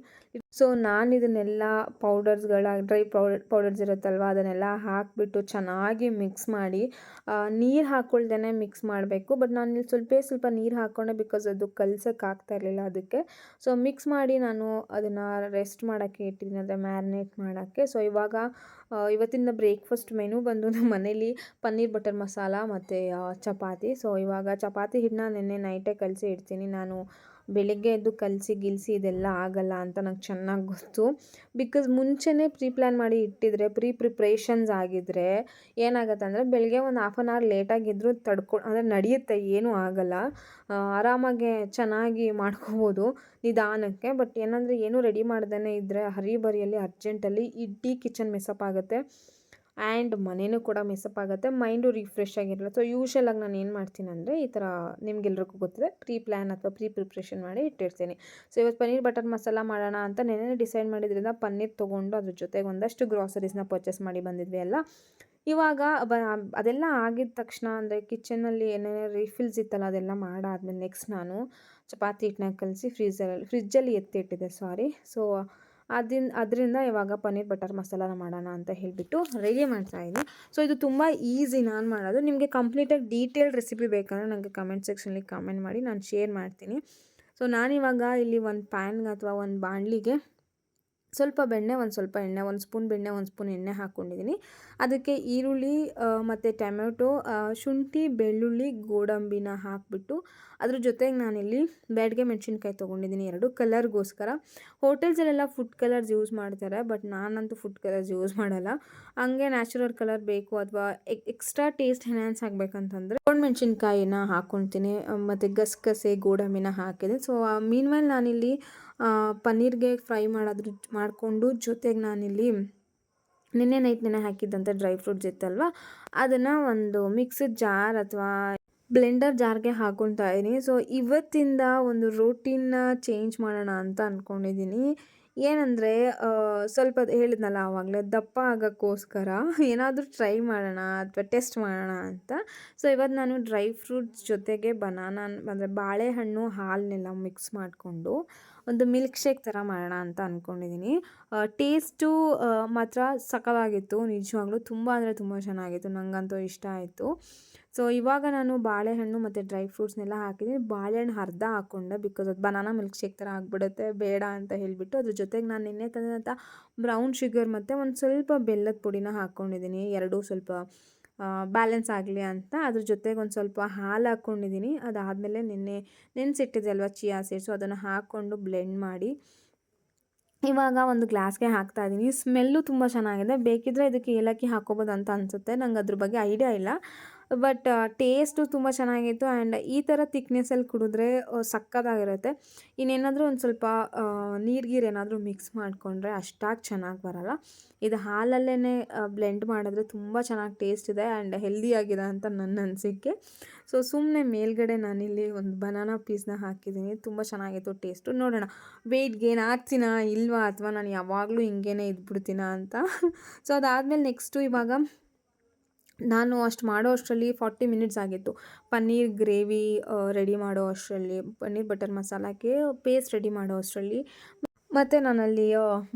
ಸೊ ನಾನು ಇದನ್ನೆಲ್ಲ ಪೌಡರ್ಸ್ಗಳ, ಡ್ರೈ ಪೌಡರ್ ಪೌಡರ್ಸ್ ಇರುತ್ತಲ್ವ, ಅದನ್ನೆಲ್ಲ ಹಾಕಿಬಿಟ್ಟು ಚೆನ್ನಾಗಿ ಮಿಕ್ಸ್ ಮಾಡಿ ನೀರು ಹಾಕ್ಕೊಳ್ದೇ ಮಿಕ್ಸ್ ಮಾಡಬೇಕು. ಬಟ್ ನಾನು ಇಲ್ಲಿ ಸ್ವಲ್ಪ ಸ್ವಲ್ಪ ನೀರು ಹಾಕೊಂಡೆ ಬಿಕಾಸ್ ಅದು ಕಲ್ಸಕ್ಕೆ ಆಗ್ತಾ ಇರಲಿಲ್ಲ ಅದಕ್ಕೆ. ಸೊ ಮಿಕ್ಸ್ ಮಾಡಿ ನಾನು ಅದನ್ನು ರೆಸ್ಟ್ ಮಾಡೋಕ್ಕೆ ಇಟ್ಟಿದ್ದೀನಿ, ಅಂದರೆ ಮ್ಯಾರಿನೇಟ್ ಮಾಡೋಕ್ಕೆ. ಸೊ ಇವಾಗ ಇವತ್ತಿನ ಬ್ರೇಕ್ಫಾಸ್ಟ್ ಮೆನು ಬಂದು ನಮ್ಮ ಮನೇಲಿ ಪನ್ನೀರ್ ಬಟರ್ ಮಸಾಲ ಮತ್ತು ಚಪಾತಿ. ಸೊ ಇವಾಗ ಚಪಾತಿ ಹಿಟ್ಟನ್ನ ನಿನ್ನೆ ನೈಟೇ ಕಲಸಿ ಇಡ್ತೀನಿ. ನಾನು ಬೆಳಿಗ್ಗೆ ಎದ್ದು ಕಲಸಿ ಗಿಲ್ಸಿ ಇದೆಲ್ಲ ಆಗಲ್ಲ ಅಂತ ನಂಗೆ ಚೆನ್ನಾಗಿ ಗೊತ್ತು. ಬಿಕಾಸ್ ಮುಂಚೆನೇ ಪ್ರೀ ಪ್ಲ್ಯಾನ್ ಮಾಡಿ ಇಟ್ಟಿದ್ರೆ ಪ್ರೀ ಪ್ರಿಪ್ರೇಷನ್ಸ್ ಆಗಿದ್ದರೆ ಏನಾಗುತ್ತೆ ಅಂದರೆ ಬೆಳಗ್ಗೆ ಒಂದು ಹಾಫ್ ಆನ್ ಅವರ್ ಲೇಟಾಗಿದ್ದರೂ ತಡ್ಕೊ, ಅಂದರೆ ನಡೆಯುತ್ತೆ, ಏನೂ ಆಗಲ್ಲ. ಆರಾಮಾಗೆ ಆರಾಮಾಗಿ ಚೆನ್ನಾಗಿ ಮಾಡ್ಕೋಬೋದು ನಿಧಾನಕ್ಕೆ. ಬಟ್ ಏನಂದರೆ ಏನೂ ರೆಡಿ ಮಾಡ್ದೇ ಇದ್ದರೆ ಹರಿಬರಿಯಲ್ಲಿ ಅರ್ಜೆಂಟಲ್ಲಿ ಇಡೀ ಕಿಚನ್ ಮೆಸಪ್ ಆಗುತ್ತೆ. ಆ್ಯಂಡ್ ಮನೇನೂ ಕೂಡ ಮೆಸಪ್ ಆಗುತ್ತೆ. ಮೈಂಡು ರಿಫ್ರೆಶ್ ಆಗಿರಲ್ಲ. ಸೊ, ಯೂಶ್ವಲಾಗಿ ನಾನು ಏನು ಮಾಡ್ತೀನಿ ಅಂದರೆ, ಈ ಥರ ನಿಮಗೆಲ್ರಿಗೂ ಗೊತ್ತಿದೆ. ಪ್ರೀ ಪ್ಲ್ಯಾನ್ ಅಥವಾ ಪ್ರೀ ಪ್ರಿಪ್ರೇಷನ್ ಮಾಡಿ ಇಟ್ಟಿರ್ತೀನಿ. ಸೊ, ಇವತ್ತು ಪನ್ನೀರ್ ಬಟರ್ ಮಸಾಲ ಮಾಡೋಣ ಅಂತ ನೆನೆ ಡಿಸೈಡ್ ಮಾಡಿದ್ರಿಂದ ಪನ್ನೀರ್ ತೊಗೊಂಡು ಅದ್ರ ಜೊತೆಗೆ ಒಂದಷ್ಟು ಗ್ರಾಸರೀಸ್ನ ಪರ್ಚೇಸ್ ಮಾಡಿ ಬಂದಿದ್ವಿ ಅಲ್ಲ. ಇವಾಗ ಬ, ಅದೆಲ್ಲ ಆಗಿದ ತಕ್ಷಣ ಅಂದರೆ ಕಿಚನಲ್ಲಿ ಏನೇನೋ ರಿಫಿಲ್ಸ್ ಇತ್ತಲ್ಲ, ಅದೆಲ್ಲ ಮಾಡಾದ್ಮೇಲೆ ನೆಕ್ಸ್ಟ್ ನಾನು ಚಪಾತಿ ಹಿಟ್ಟನ್ನ ಕಲಸಿ ಫ್ರೀಝರಲ್ಲಿ ಫ್ರಿಜ್ಜಲ್ಲಿ ಎತ್ತಿಟ್ಟಿದ್ದೆ, ಸಾರಿ. ಸೊ ಅದಿನ್, ಅದರಿಂದ ಇವಾಗ ಪನ್ನೀರ್ ಬಟರ್ ಮಸಾಲನ ಮಾಡೋಣ ಅಂತ ಹೇಳಿಬಿಟ್ಟು ರೆಡಿ ಮಾಡ್ತಾ ಇದ್ದೀನಿ ಸೊ ಇದು ತುಂಬ ಈಸಿ ನಾನು ಮಾಡೋದು. ನಿಮಗೆ ಕಂಪ್ಲೀಟಾಗಿ ಡೀಟೇಲ್ ರೆಸಿಪಿ ಬೇಕಂದರೆ ನನಗೆ ಕಮೆಂಟ್ ಸೆಕ್ಷನಲ್ಲಿ ಕಮೆಂಟ್ ಮಾಡಿ ನಾನು ಶೇರ್ ಮಾಡ್ತೀನಿ. ಸೊ ನಾನಿವಾಗ ಇಲ್ಲಿ ಒಂದು ಪ್ಯಾನ್ಗೆ ಅಥವಾ ಒಂದು ಬಾಣಲಿಗೆ ಸ್ವಲ್ಪ ಬೆಣ್ಣೆ ಒಂದು ಸ್ವಲ್ಪ ಎಣ್ಣೆ ಒಂದು ಸ್ಪೂನ್ ಬೆಣ್ಣೆ ಒಂದು ಸ್ಪೂನ್ ಎಣ್ಣೆ ಹಾಕ್ಕೊಂಡಿದ್ದೀನಿ ಅದಕ್ಕೆ ಈರುಳ್ಳಿ ಮತ್ತು ಟೊಮೆಟೊ ಶುಂಠಿ ಬೆಳ್ಳುಳ್ಳಿ ಗೋಡಂಬಿನ ಹಾಕಿಬಿಟ್ಟು ಅದ್ರ ಜೊತೆಗೆ ನಾನಿಲ್ಲಿ ಬ್ಯಾಡ್ಗೆ ಮೆಣಸಿನ್ಕಾಯಿ ತೊಗೊಂಡಿದ್ದೀನಿ ಎರಡು ಕಲರ್ಗೋಸ್ಕರ. ಹೋಟೆಲ್ಸಲ್ಲೆಲ್ಲ ಫುಡ್ ಕಲರ್ಸ್ ಯೂಸ್ ಮಾಡ್ತಾರೆ ಬಟ್ ನಾನಂತೂ ಫುಡ್ ಕಲರ್ಸ್ ಯೂಸ್ ಮಾಡಲ್ಲ. ಹಂಗೆ ನ್ಯಾಚುರಲ್ ಕಲರ್ ಬೇಕು ಅಥವಾ ಎಕ್ಸ್ಟ್ರಾ ಟೇಸ್ಟ್ ಎನ್ಹ್ಯಾನ್ಸ್ ಆಗಬೇಕಂತಂದರೆ ಮೆಣಸಿನ್ಕಾಯಿನ ಹಾಕ್ಕೊಳ್ತೀನಿ ಮತ್ತು ಗಸಗಸೆ ಗೋಡಂಬಿನ ಹಾಕಿದೆ ಸೊ ಮೀನ್ವೈಲ್ ನಾನಿಲ್ಲಿ ಆ, ಪನ್ನೀರ್ಗೆ ಫ್ರೈ ಮಾಡೋದ್ರ ಮಾಡಿಕೊಂಡು ಜೊತೆಗೆ ನಾನಿಲ್ಲಿ ನಿನ್ನೆ ನೈಟ್ ನೆನೆ ಹಾಕಿದ್ದಂಥ ಡ್ರೈ ಫ್ರೂಟ್ಸ್ ಇತ್ತಲ್ವ? ಅದನ್ನು ಒಂದು ಮಿಕ್ಸಡ್ ಜಾರ್ ಅಥವಾ ಬ್ಲೆಂಡರ್ ಜಾರ್ಗೆ ಹಾಕೊತಾ ಇದ್ದೀನಿ. ಸೊ, ಇವತ್ತಿಂದ ಒಂದು ರೂಟೀನ್ನ ಚೇಂಜ್ ಮಾಡೋಣ ಅಂತ ಅಂದ್ಕೊಂಡಿದ್ದೀನಿ ಏನಂದರೆ ಸ್ವಲ್ಪ ಹೇಳಿದ್ನಲ್ಲ ಆವಾಗಲೇ ದಪ್ಪ ಆಗೋಕ್ಕೋಸ್ಕರ ಏನಾದರೂ ಟ್ರೈ ಮಾಡೋಣ ಅಥವಾ ಟೆಸ್ಟ್ ಮಾಡೋಣ ಅಂತ. ಸೊ ಇವತ್ತು ನಾನು ಡ್ರೈ ಫ್ರೂಟ್ಸ್ ಜೊತೆಗೆ ಬನಾನಾ ಅಂದರೆ ಬಾಳೆಹಣ್ಣು ಹಾಲನ್ನೆಲ್ಲ ಮಿಕ್ಸ್ ಮಾಡಿಕೊಂಡು ಒಂದು ಮಿಲ್ಕ್ ಶೇಕ್ ಥರ ಮಾಡೋಣ ಅಂತ ಅಂದ್ಕೊಂಡಿದ್ದೀನಿ ಟೇಸ್ಟು ಮಾತ್ರ ಸಖತ್ತಾಗಿತ್ತು. ನಿಜವಾಗ್ಲೂ ತುಂಬ ಅಂದರೆ ತುಂಬ ಚೆನ್ನಾಗಿತ್ತು. ನನಗಂತೂ ಇಷ್ಟ ಆಯಿತು. ಸೊ, ಇವಾಗ ನಾನು ಬಾಳೆಹಣ್ಣು ಮತ್ತು ಡ್ರೈ ಫ್ರೂಟ್ಸ್ನೆಲ್ಲ ಹಾಕಿದ್ದೀನಿ. ಬಾಳೆಹಣ್ಣು ಅರ್ಧ ಹಾಕ್ಕೊಂಡೆ ಬಿಕಾಸ್ ಅದು ಬನಾನಾ ಮಿಲ್ಕ್ ಶೇಕ್ ಥರ ಆಗಿಬಿಡುತ್ತೆ, ಬೇಡ ಅಂತ ಹೇಳಿಬಿಟ್ಟು. ಅದ್ರ ಜೊತೆಗೆ ನಾನು ನಿನ್ನೆ ತಂದಂಥ ಬ್ರೌನ್ ಶುಗರ್ ಮತ್ತು ಒಂದು ಸ್ವಲ್ಪ ಬೆಲ್ಲದ ಪುಡಿನ ಹಾಕ್ಕೊಂಡಿದ್ದೀನಿ ಎರಡೂ ಸ್ವಲ್ಪ ಬ್ಯಾಲೆನ್ಸ್ ಆಗಲಿ ಅಂತ ಅದ್ರ ಜೊತೆಗೆ ಒಂದು ಸ್ವಲ್ಪ ಹಾಲು ಹಾಕ್ಕೊಂಡಿದ್ದೀನಿ ಅದಾದಮೇಲೆ ನಿನ್ನೆ ನೆನೆಸಿಟ್ಟಿದೆ ಅಲ್ವಾ ಚಿಯಾ ಸೀಡ್ಸು ಅದನ್ನು ಹಾಕ್ಕೊಂಡು ಬ್ಲೆಂಡ್ ಮಾಡಿ. ಇವಾಗ ಒಂದು ಗ್ಲಾಸ್ಗೆ ಹಾಕ್ತಾ ಇದ್ದೀನಿ ಸ್ಮೆಲ್ಲು ತುಂಬ ಚೆನ್ನಾಗಿದೆ. ಬೇಕಿದ್ದರೆ ಇದಕ್ಕೆ ಏಲಕ್ಕಿ ಹಾಕೋಬೋದು ಅಂತ ಅನಿಸುತ್ತೆ. ನಂಗೆ ಅದ್ರ ಬಗ್ಗೆ ಐಡಿಯಾ ಇಲ್ಲ. ಬಟ್ ಟೇಸ್ಟು ತುಂಬ ಚೆನ್ನಾಗಿತ್ತು ಆ್ಯಂಡ್ ಈ ಥರ ತಿಕ್ನೆಸ್ಸಲ್ಲಿ ಕುಡಿದ್ರೆ ಸಕ್ಕತ್ತಾಗಿರುತ್ತೆ. ಇನ್ನೇನಾದರೂ ಒಂದು ಸ್ವಲ್ಪ ನೀರು ಏನಾದರೂ ಮಿಕ್ಸ್ ಮಾಡಿಕೊಂಡ್ರೆ ಅಷ್ಟಾಗಿ ಚೆನ್ನಾಗಿ ಬರಲ್ಲ. ಇದು ಹಾಲಲ್ಲೇ ಬ್ಲೆಂಡ್ ಮಾಡಿದ್ರೆ ತುಂಬ ಚೆನ್ನಾಗಿ ಟೇಸ್ಟ್ ಇದೆ ಆ್ಯಂಡ್ ಹೆಲ್ದಿಯಾಗಿದೆ ಅಂತ ನನ್ನ ಅನಿಸಿಕೆ. ಸೊ ಸುಮ್ಮನೆ ಮೇಲ್ಗಡೆ ನಾನಿಲ್ಲಿ ಒಂದು ಬನಾನಾ ಪೀಸ್ನ ಹಾಕಿದ್ದೀನಿ. ತುಂಬ ಚೆನ್ನಾಗಿತ್ತು ಟೇಸ್ಟು ನೋಡೋಣ ವೆಯ್ಟ್ ಗೇನ್ ಆಗ್ತೀನಾ ಇಲ್ವಾ? ಅಥವಾ ನಾನು ಯಾವಾಗಲೂ ಹಿಂಗೇನೆ ಇದ್ಬಿಡ್ತೀನಾ ಅಂತ. ಸೊ ಅದಾದಮೇಲೆ ನೆಕ್ಸ್ಟು ಇವಾಗ ನಾನು ಅಷ್ಟು ಮಾಡೋ ಅಷ್ಟರಲ್ಲಿ ಫಾರ್ಟಿ ಮಿನಿಟ್ಸ್ ಆಗಿತ್ತು. ಪನ್ನೀರ್ ಗ್ರೇವಿ ರೆಡಿ ಮಾಡೋ ಅಷ್ಟರಲ್ಲಿ, ಪನ್ನೀರ್ ಬಟರ್ ಮಸಾಲಕ್ಕೆ ಪೇಸ್ಟ್ ರೆಡಿ ಮಾಡೋ ಅಷ್ಟರಲ್ಲಿ. ಮತ್ತು ನಾನಲ್ಲಿ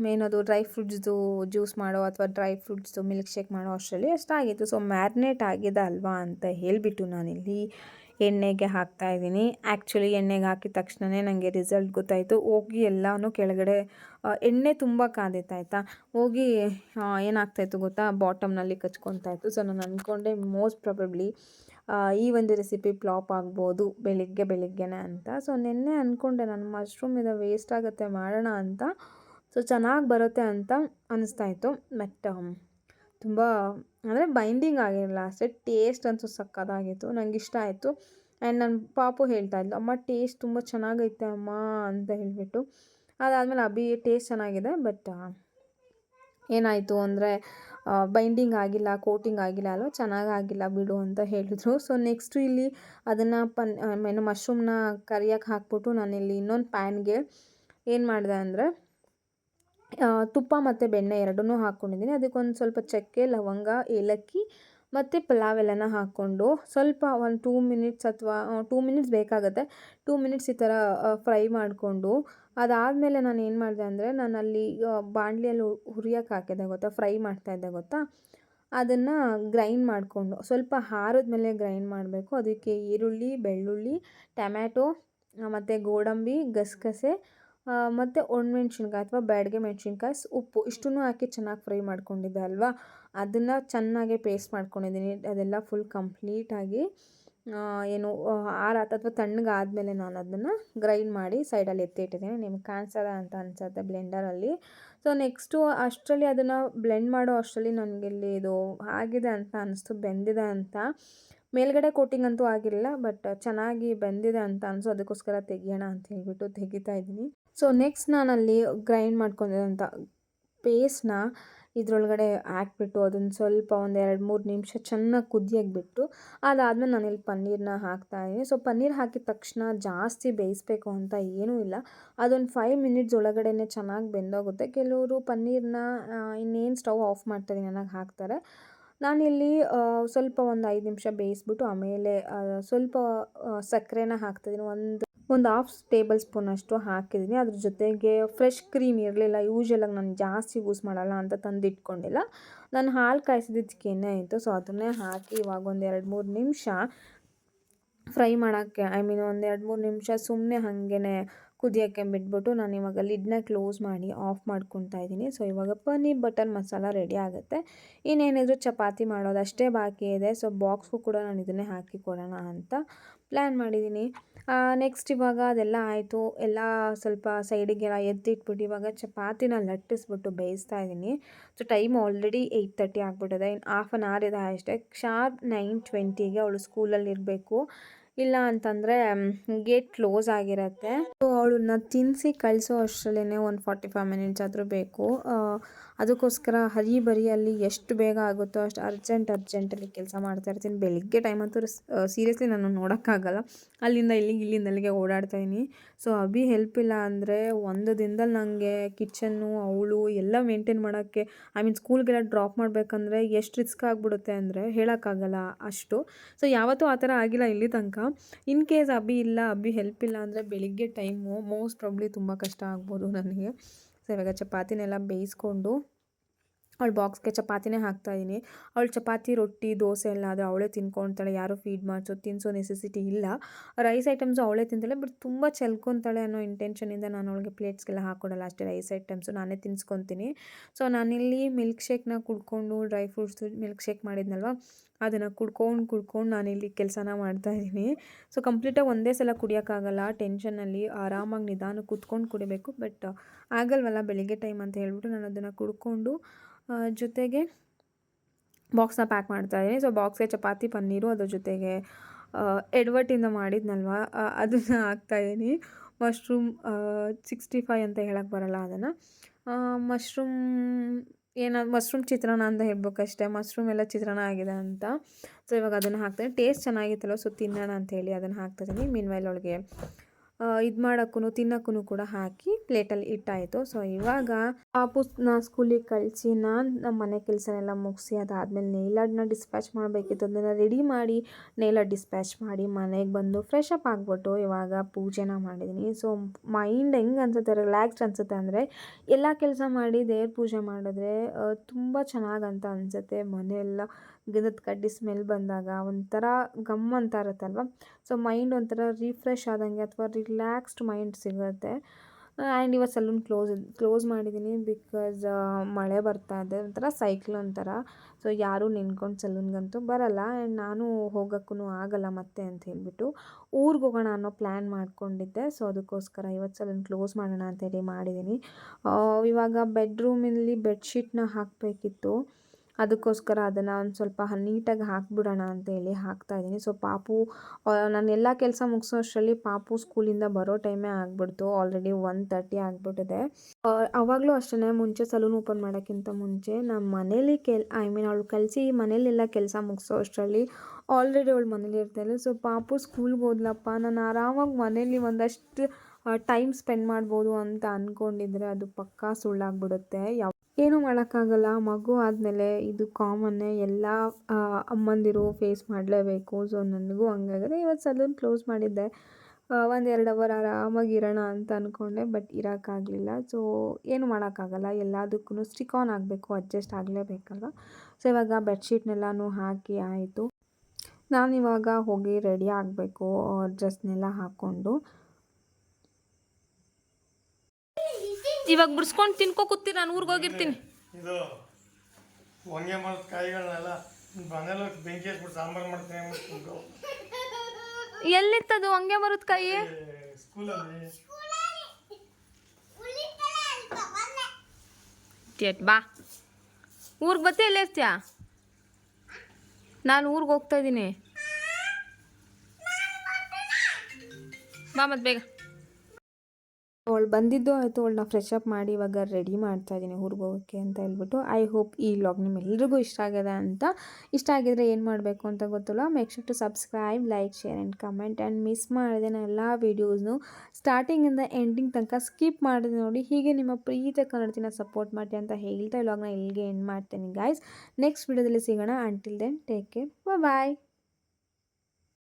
ಮೇನ್ ಅದು ಡ್ರೈ ಫ್ರೂಟ್ಸ್ದು ಜ್ಯೂಸ್ ಮಾಡೋ ಅಥವಾ ಡ್ರೈ ಫ್ರೂಟ್ಸ್ದು ಮಿಲ್ಕ್ ಶೇಕ್ ಮಾಡೋ ಅಷ್ಟರಲ್ಲಿ ಅಷ್ಟಾಗಿತ್ತು ಸೊ ಮ್ಯಾರಿನೇಟ್ ಆಗಿದೆ ಅಲ್ವಾ ಅಂತ ಹೇಳಿಬಿಟ್ಟು ನಾನಿಲ್ಲಿ ಎಣ್ಣೆಗೆ ಹಾಕ್ತಾ ಇದ್ದೀನಿ. ಆ್ಯಕ್ಚುಲಿ ಎಣ್ಣೆಗೆ ಹಾಕಿದ ತಕ್ಷಣವೇ ನನಗೆ ರಿಸಲ್ಟ್ ಗೊತ್ತಾಯಿತು. ಹೋಗಿ ಎಲ್ಲನೂ ಕೆಳಗಡೆ ಎಣ್ಣೆ ತುಂಬ ಕಾದಿತ್ತು ಆಯಿತಾ? ಹೋಗಿ ಏನಾಗ್ತಾಯಿತ್ತು ಗೊತ್ತಾ? ಬಾಟಮ್ನಲ್ಲಿ ಕಚ್ಕೊತಾ ಇತ್ತು. ಸೊ ನಾನು ಅಂದ್ಕೊಂಡೆ ಮೋಸ್ಟ್ ಪ್ರಾಬಬ್ಲಿ ಈ ಒಂದು ರೆಸಿಪಿ ಫ್ಲಾಪ್ ಆಗ್ಬೋದು ಬೆಳಿಗ್ಗೆ ಬೆಳಿಗ್ಗೆನೇ ಅಂತ. ಸೊ ನಿನ್ನೆ ಅಂದ್ಕೊಂಡೆ ನಾನು ಮಶ್ರೂಮ್ ಇದು ವೇಸ್ಟ್ ಆಗುತ್ತೆ ಮಾಡೋಣ ಅಂತ. ಸೊ ಚೆನ್ನಾಗಿ ಬರುತ್ತೆ ಅಂತ ಅನ್ನಿಸ್ತಾಯಿತ್ತು ಬಟ್ ತುಂಬ, ಅಂದರೆ ಬೈಂಡಿಂಗ್ ಆಗಿರಲಿಲ್ಲ ಅಷ್ಟೇ ಟೇಸ್ಟ್ ಅಂತೂ ಸಕ್ಕತ್ತಾಗಿತ್ತು ನನಗೆ ಇಷ್ಟ ಆಯಿತು. ಆ್ಯಂಡ್ ನನ್ನ ಪಾಪು ಹೇಳ್ತಾ ಇದ್ಲು, ಅಮ್ಮ ಟೇಸ್ಟ್ ತುಂಬ ಚೆನ್ನಾಗೈತೆ ಅಮ್ಮ, ಅಂತ ಹೇಳಿಬಿಟ್ಟು. ಅದಾದಮೇಲೆ ಅಭಿ ಟೇಸ್ಟ್ ಚೆನ್ನಾಗಿದೆ ಬಟ್ ಏನಾಯಿತು ಅಂದರೆ ಬೈಂಡಿಂಗ್ ಆಗಿಲ್ಲ ಕೋಟಿಂಗ್ ಆಗಿಲ್ಲ, ಅಲ್ವ, ಚೆನ್ನಾಗಾಗಿಲ್ಲ ಬಿಡು ಅಂತ ಹೇಳಿದ್ರು. ಸೊ ನೆಕ್ಸ್ಟು ಇಲ್ಲಿ ಅದನ್ನು ಪನ್ ಏನು ಮಶ್ರೂಮ್ನ ಕರಿಯಕ್ಕೆ ಹಾಕ್ಬಿಟ್ಟು ನಾನಿಲ್ಲಿ ಇನ್ನೊಂದು ಪ್ಯಾನ್ಗೆ ಏನು ಮಾಡಿದೆ ಅಂದರೆ ತುಪ್ಪ ಮತ್ತು ಬೆಣ್ಣೆ ಎರಡನ್ನೂ ಹಾಕ್ಕೊಂಡಿದ್ದೀನಿ ಅದಕ್ಕೊಂದು ಸ್ವಲ್ಪ ಚಕ್ಕೆ, ಲವಂಗ, ಏಲಕ್ಕಿ ಮತ್ತು ಪಲಾವ್ ಎಲೆನ ಹಾಕ್ಕೊಂಡು ಸ್ವಲ್ಪ ಒಂದು ಟೂ ಮಿನಿಟ್ಸ್ ಅಥವಾ ಟೂ ಮಿನಿಟ್ಸ್ ಬೇಕಾಗುತ್ತೆ. ಟೂ ಮಿನಿಟ್ಸ್ ಈ ಥರ ಫ್ರೈ ಮಾಡಿಕೊಂಡು ಅದಾದಮೇಲೆ ನಾನು ಏನು ಮಾಡಿದೆ ಅಂದರೆ ಅಲ್ಲಿ ಬಾಣಲಿಯಲ್ಲಿ ಹುರಿಯೋಕೆ ಹಾಕಿದೆ ಗೊತ್ತಾ ಫ್ರೈ ಮಾಡ್ತಾಯಿದ್ದೆ ಗೊತ್ತಾ, ಅದನ್ನು ಗ್ರೈಂಡ್ ಮಾಡಿಕೊಂಡು ಸ್ವಲ್ಪ ಹಾರದ ಮೇಲೆ ಗ್ರೈಂಡ್ ಮಾಡಬೇಕು. ಅದಕ್ಕೆ ಈರುಳ್ಳಿ, ಬೆಳ್ಳುಳ್ಳಿ, ಟೊಮ್ಯಾಟೊ ಮತ್ತು ಗೋಡಂಬಿ, ಗಸಗಸೆ ಮತ್ತು ಒಣಮೆಣ್ಸಿನ್ಕಾಯಿ ಅಥವಾ ಬ್ಯಾಡ್ಗೆ ಮೆಣಸಿನ್ಕಾಯಿ ಉಪ್ಪು ಇಷ್ಟನ್ನು ಹಾಕಿ ಚೆನ್ನಾಗಿ ಫ್ರೈ ಮಾಡ್ಕೊಂಡಿದ್ದೆ ಅಲ್ವಾ? ಅದನ್ನು ಚೆನ್ನಾಗೆ ಪೇಸ್ಟ್ ಮಾಡ್ಕೊಂಡಿದ್ದೀನಿ. ಅದೆಲ್ಲ ಫುಲ್ ಕಂಪ್ಲೀಟಾಗಿ ಏನು ಆರಾತ ಅಥವಾ ತಣ್ಣಗಾದಮೇಲೆ ನಾನು ಅದನ್ನು ಗ್ರೈಂಡ್ ಮಾಡಿ ಸೈಡಲ್ಲಿ ಎತ್ತಿಟ್ಟಿದ್ದೀನಿ. ನಿಮ್ಗೆ ಕಾಣಿಸದ ಅಂತ ಅನ್ಸುತ್ತೆ ಬ್ಲೆಂಡರಲ್ಲಿ. ಸೊ, ನೆಕ್ಸ್ಟು ಅಷ್ಟರಲ್ಲಿ ಅದನ್ನು ಬ್ಲೆಂಡ್ ಮಾಡೋ ಅಷ್ಟರಲ್ಲಿ ನನಗೆ ಇಲ್ಲಿ ಇದು ಆಗಿದೆ ಅಂತ ಅನಿಸ್ತು, ಬೆಂದಿದೆ ಅಂತ. ಮೇಲ್ಗಡೆ ಕೋಟಿಂಗ್ ಅಂತೂ ಆಗಿರಲಿಲ್ಲ, ಬಟ್ ಚೆನ್ನಾಗಿ ಬೆಂದಿದೆ ಅಂತ ಅನಿಸು, ಅದಕ್ಕೋಸ್ಕರ ತೆಗಿಯೋಣ ಅಂತ ಹೇಳ್ಬಿಟ್ಟು ತೆಗಿತಾ ಇದ್ದೀನಿ. ಸೊ ನೆಕ್ಸ್ಟ್ ನಾನಲ್ಲಿ ಗ್ರೈಂಡ್ ಮಾಡ್ಕೊಂಡಿರೋಂಥ ಪೇಸ್ಟ್ನ ಇದರೊಳಗಡೆ ಹಾಕ್ಬಿಟ್ಟು ಅದನ್ನು ಸ್ವಲ್ಪ ಒಂದು ಎರಡು ಮೂರು ನಿಮಿಷ ಚೆನ್ನಾಗಿ ಕುದಿಯಕ್ಕೆ ಬಿಟ್ಟು ನಾನು ನಾನಿಲ್ಲಿ ಪನ್ನೀರನ್ನ ಹಾಕ್ತಾ ಇದ್ದೀನಿ ಸೊ ಪನ್ನೀರ್ ಹಾಕಿದ ತಕ್ಷಣ ಜಾಸ್ತಿ ಬೇಯಿಸ್ಬೇಕು ಅಂತ ಏನೂ ಇಲ್ಲ. ಅದೊಂದು ಫೈವ್ ಮಿನಿಟ್ಸ್ ಒಳಗಡೆ ಚೆನ್ನಾಗಿ ಬೆಂದೋಗುತ್ತೆ. ಕೆಲವರು ಪನ್ನೀರನ್ನ ಇನ್ನೇನು ಸ್ಟವ್ ಆಫ್ ಮಾಡ್ತಾರೆ ನನಗೆ ಹಾಕ್ತಾರೆ. ನಾನಿಲ್ಲಿ ಸ್ವಲ್ಪ ಒಂದು ಐದು ನಿಮಿಷ ಬೇಯಿಸ್ಬಿಟ್ಟು ಆಮೇಲೆ ಸ್ವಲ್ಪ ಸಕ್ಕರೆನ ಹಾಕ್ತಿದ್ದೀನಿ ಒಂದು ಒಂದು ಹಾಫ್ ಟೇಬಲ್ ಸ್ಪೂನಷ್ಟು ಹಾಕಿದ್ದೀನಿ. ಅದ್ರ ಜೊತೆಗೆ ಫ್ರೆಶ್ ಕ್ರೀಮ್ ಇರಲಿಲ್ಲ ಯೂಶ್ವಲಾಗಿ ನಾನು ಜಾಸ್ತಿ ಯೂಸ್ ಮಾಡಲ್ಲ ಅಂತ ತಂದು ಇಟ್ಕೊಂಡಿಲ್ಲ ನಾನು ಹಾಲು ಕಾಯಿಸಿದ್ದಕ್ಕೆ ಏನೇ ಸೊ ಅದನ್ನೇ ಹಾಕಿ ಇವಾಗ ಒಂದು ಎರಡು ಮೂರು ನಿಮಿಷ ಫ್ರೈ ಮಾಡೋಕ್ಕೆ ಐ ಮೀನ್ ಒಂದು ಎರಡು ಮೂರು ನಿಮಿಷ ಸುಮ್ಮನೆ ಹಾಗೇ ಕುದಿಯೋಕ್ಕೆ ಬಿಟ್ಬಿಟ್ಟು ನಾನು ಇವಾಗ ಲಿಡ್ನ ಕ್ಲೋಸ್ ಮಾಡಿ ಆಫ್ ಮಾಡ್ಕೊತಾ ಇದ್ದೀನಿ. ಸೊ ಇವಾಗ ಪನ್ನೀರ್ ಬಟರ್ ಮಸಾಲ ರೆಡಿ ಆಗುತ್ತೆ. ಇನ್ನೇನಿದ್ರು ಚಪಾತಿ ಮಾಡೋದು ಅಷ್ಟೇ ಬಾಕಿ ಇದೆ. ಸೊ ಬಾಕ್ಸ್ಗೂ ಕೂಡ ನಾನು ಇದನ್ನೇ ಹಾಕಿ ಕೊಡೋಣ ಅಂತ ಪ್ಲ್ಯಾನ್ ಮಾಡಿದ್ದೀನಿ. ನೆಕ್ಸ್ಟ್ ಇವಾಗ ಅದೆಲ್ಲ ಆಯಿತು. ಎಲ್ಲ ಸ್ವಲ್ಪ ಸೈಡಿಗೆಲ್ಲ ಎತ್ತಿಟ್ಬಿಟ್ಟು ಇವಾಗ ಚಪಾತಿನ ಲಟ್ಟಿಸ್ಬಿಟ್ಟು ಬೇಯಿಸ್ತಾ ಇದ್ದೀನಿ. So time already eight thirty ಆಗಿಬಿಟ್ಟಿದೆ. ಇನ್ನು ಹಾಫ್ ಆನ್ ಅವರ್ ಇದೆ ಅಷ್ಟೇ. ಶಾರ್ಪ್ ನೈನ್ ಟ್ವೆಂಟಿಗೆ ಅವಳು ಸ್ಕೂಲಲ್ಲಿ ಇರಬೇಕು. ಇಲ್ಲ ಅಂತಂದರೆ ಗೇಟ್ ಕ್ಲೋಸ್ ಆಗಿರುತ್ತೆ. ಸೊ ಅವಳನ್ನ ತಿನ್ನಿಸಿ ಕಳಿಸೋ ಅಷ್ಟರಲ್ಲೇ ಒಂದು ಫಾರ್ಟಿ ಫೈವ್ ಮಿನಿಟ್ಸ್ ಆದರೂ ಬೇಕು. ಅದಕ್ಕೋಸ್ಕರ ಹರಿ ಬರಿಯಲ್ಲಿ ಎಷ್ಟು ಬೇಗ ಆಗುತ್ತೋ ಅಷ್ಟು ಅರ್ಜೆಂಟ್ ಅರ್ಜೆಂಟಲ್ಲಿ ಕೆಲಸ ಮಾಡ್ತಾ ಇರ್ತೀನಿ. ಬೆಳಿಗ್ಗೆ ಟೈಮ್ ಅಂತೂ ಸೀರಿಯಸ್ಲಿ ನಾನು ನೋಡೋಕ್ಕಾಗಲ್ಲ. ಅಲ್ಲಿಂದ ಇಲ್ಲಿಗೆ, ಇಲ್ಲಿಂದ ಅಲ್ಲಿಗೆ ಓಡಾಡ್ತಾ ಇನಿ ಸೊ ಅಭಿ ಹೆಲ್ಪ್ ಇಲ್ಲ ಅಂದರೆ ಒಂದು ದಿನದಲ್ಲಿ ನನಗೆ ಕಿಚನ್ನು ಅವಳು ಎಲ್ಲ ಮೇಂಟೈನ್ ಮಾಡೋಕ್ಕೆ ಐ ಮೀನ್ ಸ್ಕೂಲ್ಗೆಲ್ಲ ಡ್ರಾಪ್ ಮಾಡಬೇಕಂದ್ರೆ ಎಷ್ಟು ರಿಸ್ಕ್ ಆಗಿಬಿಡುತ್ತೆ ಅಂದರೆ ಹೇಳೋಕ್ಕಾಗಲ್ಲ ಅಷ್ಟು. ಸೊ ಯಾವತ್ತೂ ಆ ಥರ ಆಗಿಲ್ಲ ಇಲ್ಲಿ ತನಕ. ಇನ್ ಕೇಸ್ ಅಭಿ ಇಲ್ಲ, ಅಭಿ ಹೆಲ್ಪ್ ಇಲ್ಲ ಅಂದರೆ ಬೆಳಿಗ್ಗೆ ಟೈಮು ಮೋಸ್ಟ್ ಪ್ರಾಬ್ಲಿ ತುಂಬ ಕಷ್ಟ ಆಗ್ಬೋದು ನನಗೆ. ಸೊ ಇವಾಗ ಚಪಾತಿನೆಲ್ಲ ಬೇಯಿಸ್ಕೊಂಡು ಅವಳು ಬಾಕ್ಸ್ಗೆ ಚಪಾತಿನೇ ಹಾಕ್ತಾಯಿದ್ದೀನಿ ಅವಳು ಚಪಾತಿ, ರೊಟ್ಟಿ, ದೋಸೆ ಎಲ್ಲ ಆದರೆ ಅವಳೇ ತಿನ್ಕೊತಾಳೆ. ಯಾರೂ ಫೀಡ್ ಮಾಡಿಸೋ, ತಿನ್ಸೋ ನೆಸೆಸಿಟಿ ಇಲ್ಲ. ರೈಸ್ ಐಟಮ್ಸು ಅವಳೇ ತಿಂತಾಳೆ. ಬಟ್ ತುಂಬ ಚೆಲ್ಕೊತಾಳೆ ಅನ್ನೋ ಇಂಟೆನ್ಷನಿಂದ ನಾನು ಅವಳಿಗೆ ಪ್ಲೇಟ್ಸ್ಗೆಲ್ಲ ಹಾಕ್ಕೊಡಲ್ಲ ಅಷ್ಟೇ ರೈಸ್ ಐಟಮ್ಸು ನಾನೇ ತಿನ್ಸ್ಕೊತೀನಿ. ಸೊ ನಾನಿಲ್ಲಿ ಮಿಲ್ಕ್ ಶೇಕ್ನ ಕುಡ್ಕೊಂಡು ಡ್ರೈ ಫ್ರೂಟ್ಸು ಮಿಲ್ಕ್ ಶೇಕ್ ಮಾಡಿದ್ನಲ್ವ? ಅದನ್ನು ಕುಡ್ಕೊಂಡು ಕುಡ್ಕೊಂಡು ನಾನಿಲ್ಲಿ ಕೆಲಸನ ಮಾಡ್ತಾಯಿದ್ದೀನಿ ಸೊ ಕಂಪ್ಲೀಟಾಗಿ ಒಂದೇ ಸಲ ಕುಡಿಯೋಕ್ಕಾಗಲ್ಲ. ಟೆನ್ಷನಲ್ಲಿ ಆರಾಮಾಗಿ ನಿಧಾನ ಕೂತ್ಕೊಂಡು ಕುಡಿಬೇಕು. ಬಟ್ ಆಗಲ್ವಲ್ಲ, ಬೆಳಿಗ್ಗೆ ಟೈಮ್ ಅಂತ ಹೇಳ್ಬಿಟ್ಟು ನಾನು ಅದನ್ನು ಕುಡ್ಕೊಂಡು ಜೊತೆಗೆ ಬಾಕ್ಸ್ನ ಪ್ಯಾಕ್ ಮಾಡ್ತಾಯಿದ್ದೀನಿ ಸೊ, ಬಾಕ್ಸ್ಗೆ ಚಪಾತಿ, ಪನ್ನೀರು ಅದ್ರ ಜೊತೆಗೆ ಎಡ್ವರ್ಟಿಂದ ಮಾಡಿದ್ನಲ್ವಾ? ಅದನ್ನು ಹಾಕ್ತಾಯಿದ್ದೀನಿ ಮಶ್ರೂಮ್ ಸಿಕ್ಸ್ಟಿ ಫೈ ಅಂತ ಹೇಳಕ್ಕೆ ಬರಲ್ಲ ಅದನ್ನು. ಮಶ್ರೂಮ್ ಏನಾದ್ರು ಮಶ್ರೂಮ್ ಚಿತ್ರಾನ್ನ ಅಂತ ಹೇಳ್ಬೇಕಷ್ಟೇ. ಮಶ್ರೂಮ್ ಎಲ್ಲ ಚಿತ್ರಾನ್ನ ಆಗಿದೆ ಅಂತ. ಸೊ, ಇವಾಗ ಅದನ್ನು ಹಾಕ್ತೀನಿ ಟೇಸ್ಟ್ ಚೆನ್ನಾಗಿತ್ತಲ್ಲ, ಸೊ, ತಿನ್ನೋಣ ಅಂತೇಳಿ ಅದನ್ನು ಹಾಕ್ತಾಯಿದ್ದೀನಿ ಮೀನ್ವೈಲ್ ಒಳಗೆ ಇದು ಮಾಡೋಕ್ಕೂ ತಿನ್ನೋಕ್ಕೂ ಕೂಡ ಹಾಕಿ ಪ್ಲೇಟಲ್ಲಿ ಇಟ್ಟಾಯಿತು. ಸೊ ಇವಾಗ ಪಾಪುನ ಸ್ಕೂಲಿಗೆ ಕಳಿಸಿ, ನಾನು ನಮ್ಮ ಮನೆ ಕೆಲಸನೆಲ್ಲ ಮುಗಿಸಿ ಅದಾದಮೇಲೆ ನೇಲಾಡನ್ನ ಡಿಸ್ಪ್ಯಾಚ್ ಮಾಡಬೇಕಿತ್ತು. ಅದನ್ನು ರೆಡಿ ಮಾಡಿ ನೇಲಾಡ್ ಡಿಸ್ಪ್ಯಾಚ್ ಮಾಡಿ ಮನೆಗೆ ಬಂದು ಫ್ರೆಶ್ ಅಪ್ ಆಗಿಬಿಟ್ಟು ಇವಾಗ ಪೂಜೆನ ಮಾಡಿದ್ದೀನಿ ಸೊ ಮೈಂಡ್ ಹೆಂಗೆ ಅನ್ಸುತ್ತೆ ರಿಲ್ಯಾಕ್ಸ್ಡ್ ಅನ್ಸುತ್ತೆ ಅಂದರೆ, ಎಲ್ಲ ಕೆಲಸ ಮಾಡಿ ದೇವ್ರ ಪೂಜೆ ಮಾಡಿದ್ರೆ ತುಂಬ ಚೆನ್ನಾಗಂತ ಅನಿಸುತ್ತೆ ಮನೆಯೆಲ್ಲ. ಗಂಧದ ಕಡ್ಡಿ ಸ್ಮೆಲ್ ಬಂದಾಗ ಒಂಥರ ಗಮ್ ಅಂತ ಇರುತ್ತಲ್ವ? ಸೊ ಮೈಂಡ್ ಒಂಥರ ರಿಫ್ರೆಶ್ ಆದಂಗೆ ಅಥವಾ ರಿಲ್ಯಾಕ್ಸ್ಡ್ ಮೈಂಡ್ ಸಿಗುತ್ತೆ. ಆ್ಯಂಡ್ ಇವತ್ತು ಸಲೂನ್ ಕ್ಲೋಸ್ ಕ್ಲೋಸ್ ಮಾಡಿದ್ದೀನಿ ಬಿಕಾಸ್ ಮಳೆ ಬರ್ತಾ ಇದೆ. ಒಂಥರ ಸೈಕ್ಲೋನ್ ಒಂಥರ ಸೊ ಯಾರೂ ನಿಂತ್ಕೊಂಡು ಸಲೂನ್ಗಂತೂ ಬರಲ್ಲ. ಆ್ಯಂಡ್ ನಾನು ಹೋಗೋಕ್ಕೂ ಆಗಲ್ಲ ಮತ್ತೆ ಅಂತ ಹೇಳ್ಬಿಟ್ಟು ಊರಿಗೆ ಹೋಗೋಣ ಅನ್ನೋ ಪ್ಲ್ಯಾನ್ ಮಾಡ್ಕೊಂಡಿದ್ದೆ. ಸೊ ಅದಕ್ಕೋಸ್ಕರ ಇವತ್ತು ಸಲೂನ್ ಕ್ಲೋಸ್ ಮಾಡೋಣ ಅಂತೇಳಿ ಮಾಡಿದ್ದೀನಿ ಇವಾಗ ಬೆಡ್ರೂಮಲ್ಲಿ ಬೆಡ್ಶೀಟ್ನ ಹಾಕಬೇಕಿತ್ತು. ಅದಕ್ಕೋಸ್ಕರ ಅದನ್ನು ಒಂದು ಸ್ವಲ್ಪ ನೀಟಾಗಿ ಹಾಕ್ಬಿಡೋಣ ಹಾಕ್ತಾ ಇದ್ದೀನಿ. ಸೊ ಪಾಪು ನಾನು ಎಲ್ಲ ಕೆಲಸ ಮುಗಿಸೋಷ್ಟರಲ್ಲಿ ಪಾಪು ಸ್ಕೂಲಿಂದ ಬರೋ ಟೈಮೇ ಆಗ್ಬಿಡ್ತು. ಆಲ್ರೆಡಿ ಒನ್ ತರ್ಟಿ ಆಗಿಬಿಟ್ಟಿದೆ. ಅವಾಗಲೂ ಅಷ್ಟೇ ಮುಂಚೆ ಸಲೂನ್ ಓಪನ್ ಮಾಡೋಕ್ಕಿಂತ ಮುಂಚೆ ನಮ್ಮ ಮನೇಲಿ ಕೆಲ್ ಐ ಮೀನ್ ಅವಳು ಕಲಿಸಿ ಮನೇಲೆಲ್ಲ ಕೆಲಸ ಮುಗಿಸೋ ಅಷ್ಟರಲ್ಲಿ ಆಲ್ರೆಡಿ ಅವಳು ಮನೇಲಿ ಇರ್ತಾಯಿಲ್ಲ ಸೊ ಪಾಪು ಸ್ಕೂಲ್ಗೆ ಹೋದ್ಲಪ್ಪ, ನಾನು ಆರಾಮಾಗಿ ಮನೇಲಿ ಒಂದಷ್ಟು ಟೈಮ್ ಸ್ಪೆಂಡ್ ಮಾಡ್ಬೋದು ಅಂತ ಅಂದ್ಕೊಂಡಿದ್ರೆ ಅದು ಪಕ್ಕಾ ಸುಳ್ಳಾಗ್ಬಿಡುತ್ತೆ. ಯಾವ ಏನೂ ಮಾಡೋಕ್ಕಾಗಲ್ಲ. ಮಗು ಆದಮೇಲೆ ಇದು ಕಾಮನ್ನೇ ಎಲ್ಲ ಅಮ್ಮಂದಿರು ಫೇಸ್ ಮಾಡಲೇಬೇಕು. ಸೊ ನನಗೂ ಹಂಗಾಗಿದೆ ಇವತ್ತು ಸಲೂನ್ ಕ್ಲೋಸ್ ಮಾಡಿದ್ದೆ. ಒಂದು ಎರಡು ಅವರ್ ಆರಾಮಾಗಿ ಇರೋಣ ಅಂತ ಅಂದ್ಕೊಂಡೆ ಬಟ್ ಇರೋಕ್ಕಾಗಲಿಲ್ಲ. ಸೊ ಏನು ಮಾಡೋಕ್ಕಾಗಲ್ಲ. ಎಲ್ಲದಕ್ಕೂ ಸ್ಟಿಕ್ ಆನ್ ಆಗಬೇಕು ಅಡ್ಜಸ್ಟ್ ಆಗಲೇಬೇಕಲ್ವ? ಸೊ ಇವಾಗ ಬೆಡ್ಶೀಟ್ನೆಲ್ಲನೂ ಹಾಕಿ ಆಯಿತು. ನಾನಿವಾಗ ಹೋಗಿ ರೆಡಿ ಆಗಬೇಕು ಡ್ರೆಸ್ನೆಲ್ಲ ಹಾಕ್ಕೊಂಡು. ಇವಾಗ ಬಿಡಿಸ್ಕೊಂಡು ತಿನ್ಕೋ ಕೂತೀನಿ ನಾನು ಊರಿಗೆ ಹೋಗಿರ್ತೀನಿ. ಇದು ಹೊಂಗೆ ಮಾಡೋದು ಕಾಯಿಗಳನ್ನೆಲ್ಲ ಮನೇಲಿ ಬೆಂಕಿ ಹಚ್ಬಿಟ್ಟು ಸಾಂಬಾರು ಮಾಡ್ತೀನಿ ಅಂದ್ಬಿಟ್ಟು. ಎಲ್ಲಿತ್ತದು ಹಂಗೆ ಮರದ ಕಾಯಿ? ಸ್ಕೂಲಲ್ಲಿ. ಟೇಟ್ ಬಾ. ಊರಿಗೆ ಬತ್ತೆ ಎಲ್ಲೇ ಇರ್ತೀಯ? ನಾನು ಊರಿಗೆ ಹೋಗ್ತಾ ಇದ್ದೀನಿ. ಬಾ ಮತ್ತೆ ಬೇಗ. ಅವಳು ಬಂದಿದ್ದು ಆಯಿತು ಅವಳನ್ನ ಫ್ರೆಶ್ ಅಪ್ ಮಾಡಿ ಇವಾಗ ರೆಡಿ ಮಾಡ್ತಾ ಇದ್ದೀನಿ ಊರಿಗೆ ಹೋಗೋಕ್ಕೆ ಅಂತ ಹೇಳ್ಬಿಟ್ಟು ಐ ಹೋಪ್ ಈ ವ್ಲಾಗ್ ನಿಮ್ಮೆಲ್ರಿಗೂ ಇಷ್ಟ ಆಗ್ಯದ ಅಂತ. ಇಷ್ಟ ಆಗಿದ್ರೆ ಏನು ಮಾಡಬೇಕು ಅಂತ ಗೊತ್ತಿಲ್ಲ make sure to subscribe like share and comment and miss ಮಾಡಿದೆ ನಾನು ಎಲ್ಲ ವೀಡಿಯೋಸ್ನು ಸ್ಟಾರ್ಟಿಂಗಿಂದ ಎಂಡಿಂಗ್ ತನಕ ಸ್ಕಿಪ್ ಮಾಡಿದೆ ನೋಡಿ, ಹೀಗೆ ನಿಮ್ಮ ಪ್ರೀತ ಕನ್ನಡತಿನ ಸಪೋರ್ಟ್ ಮಾಡಿ ಅಂತ ಹೇಳ್ತಾ ವ್ಲಾಗ್ನ ಇಲ್ಲಿಗೆ ಎಂಡ್ ಮಾಡ್ತೇನೆ ಗಾಯ್ಸ್ ನೆಕ್ಸ್ಟ್ ವೀಡಿಯೋದಲ್ಲಿ ಸಿಗೋಣ. Until then take care bye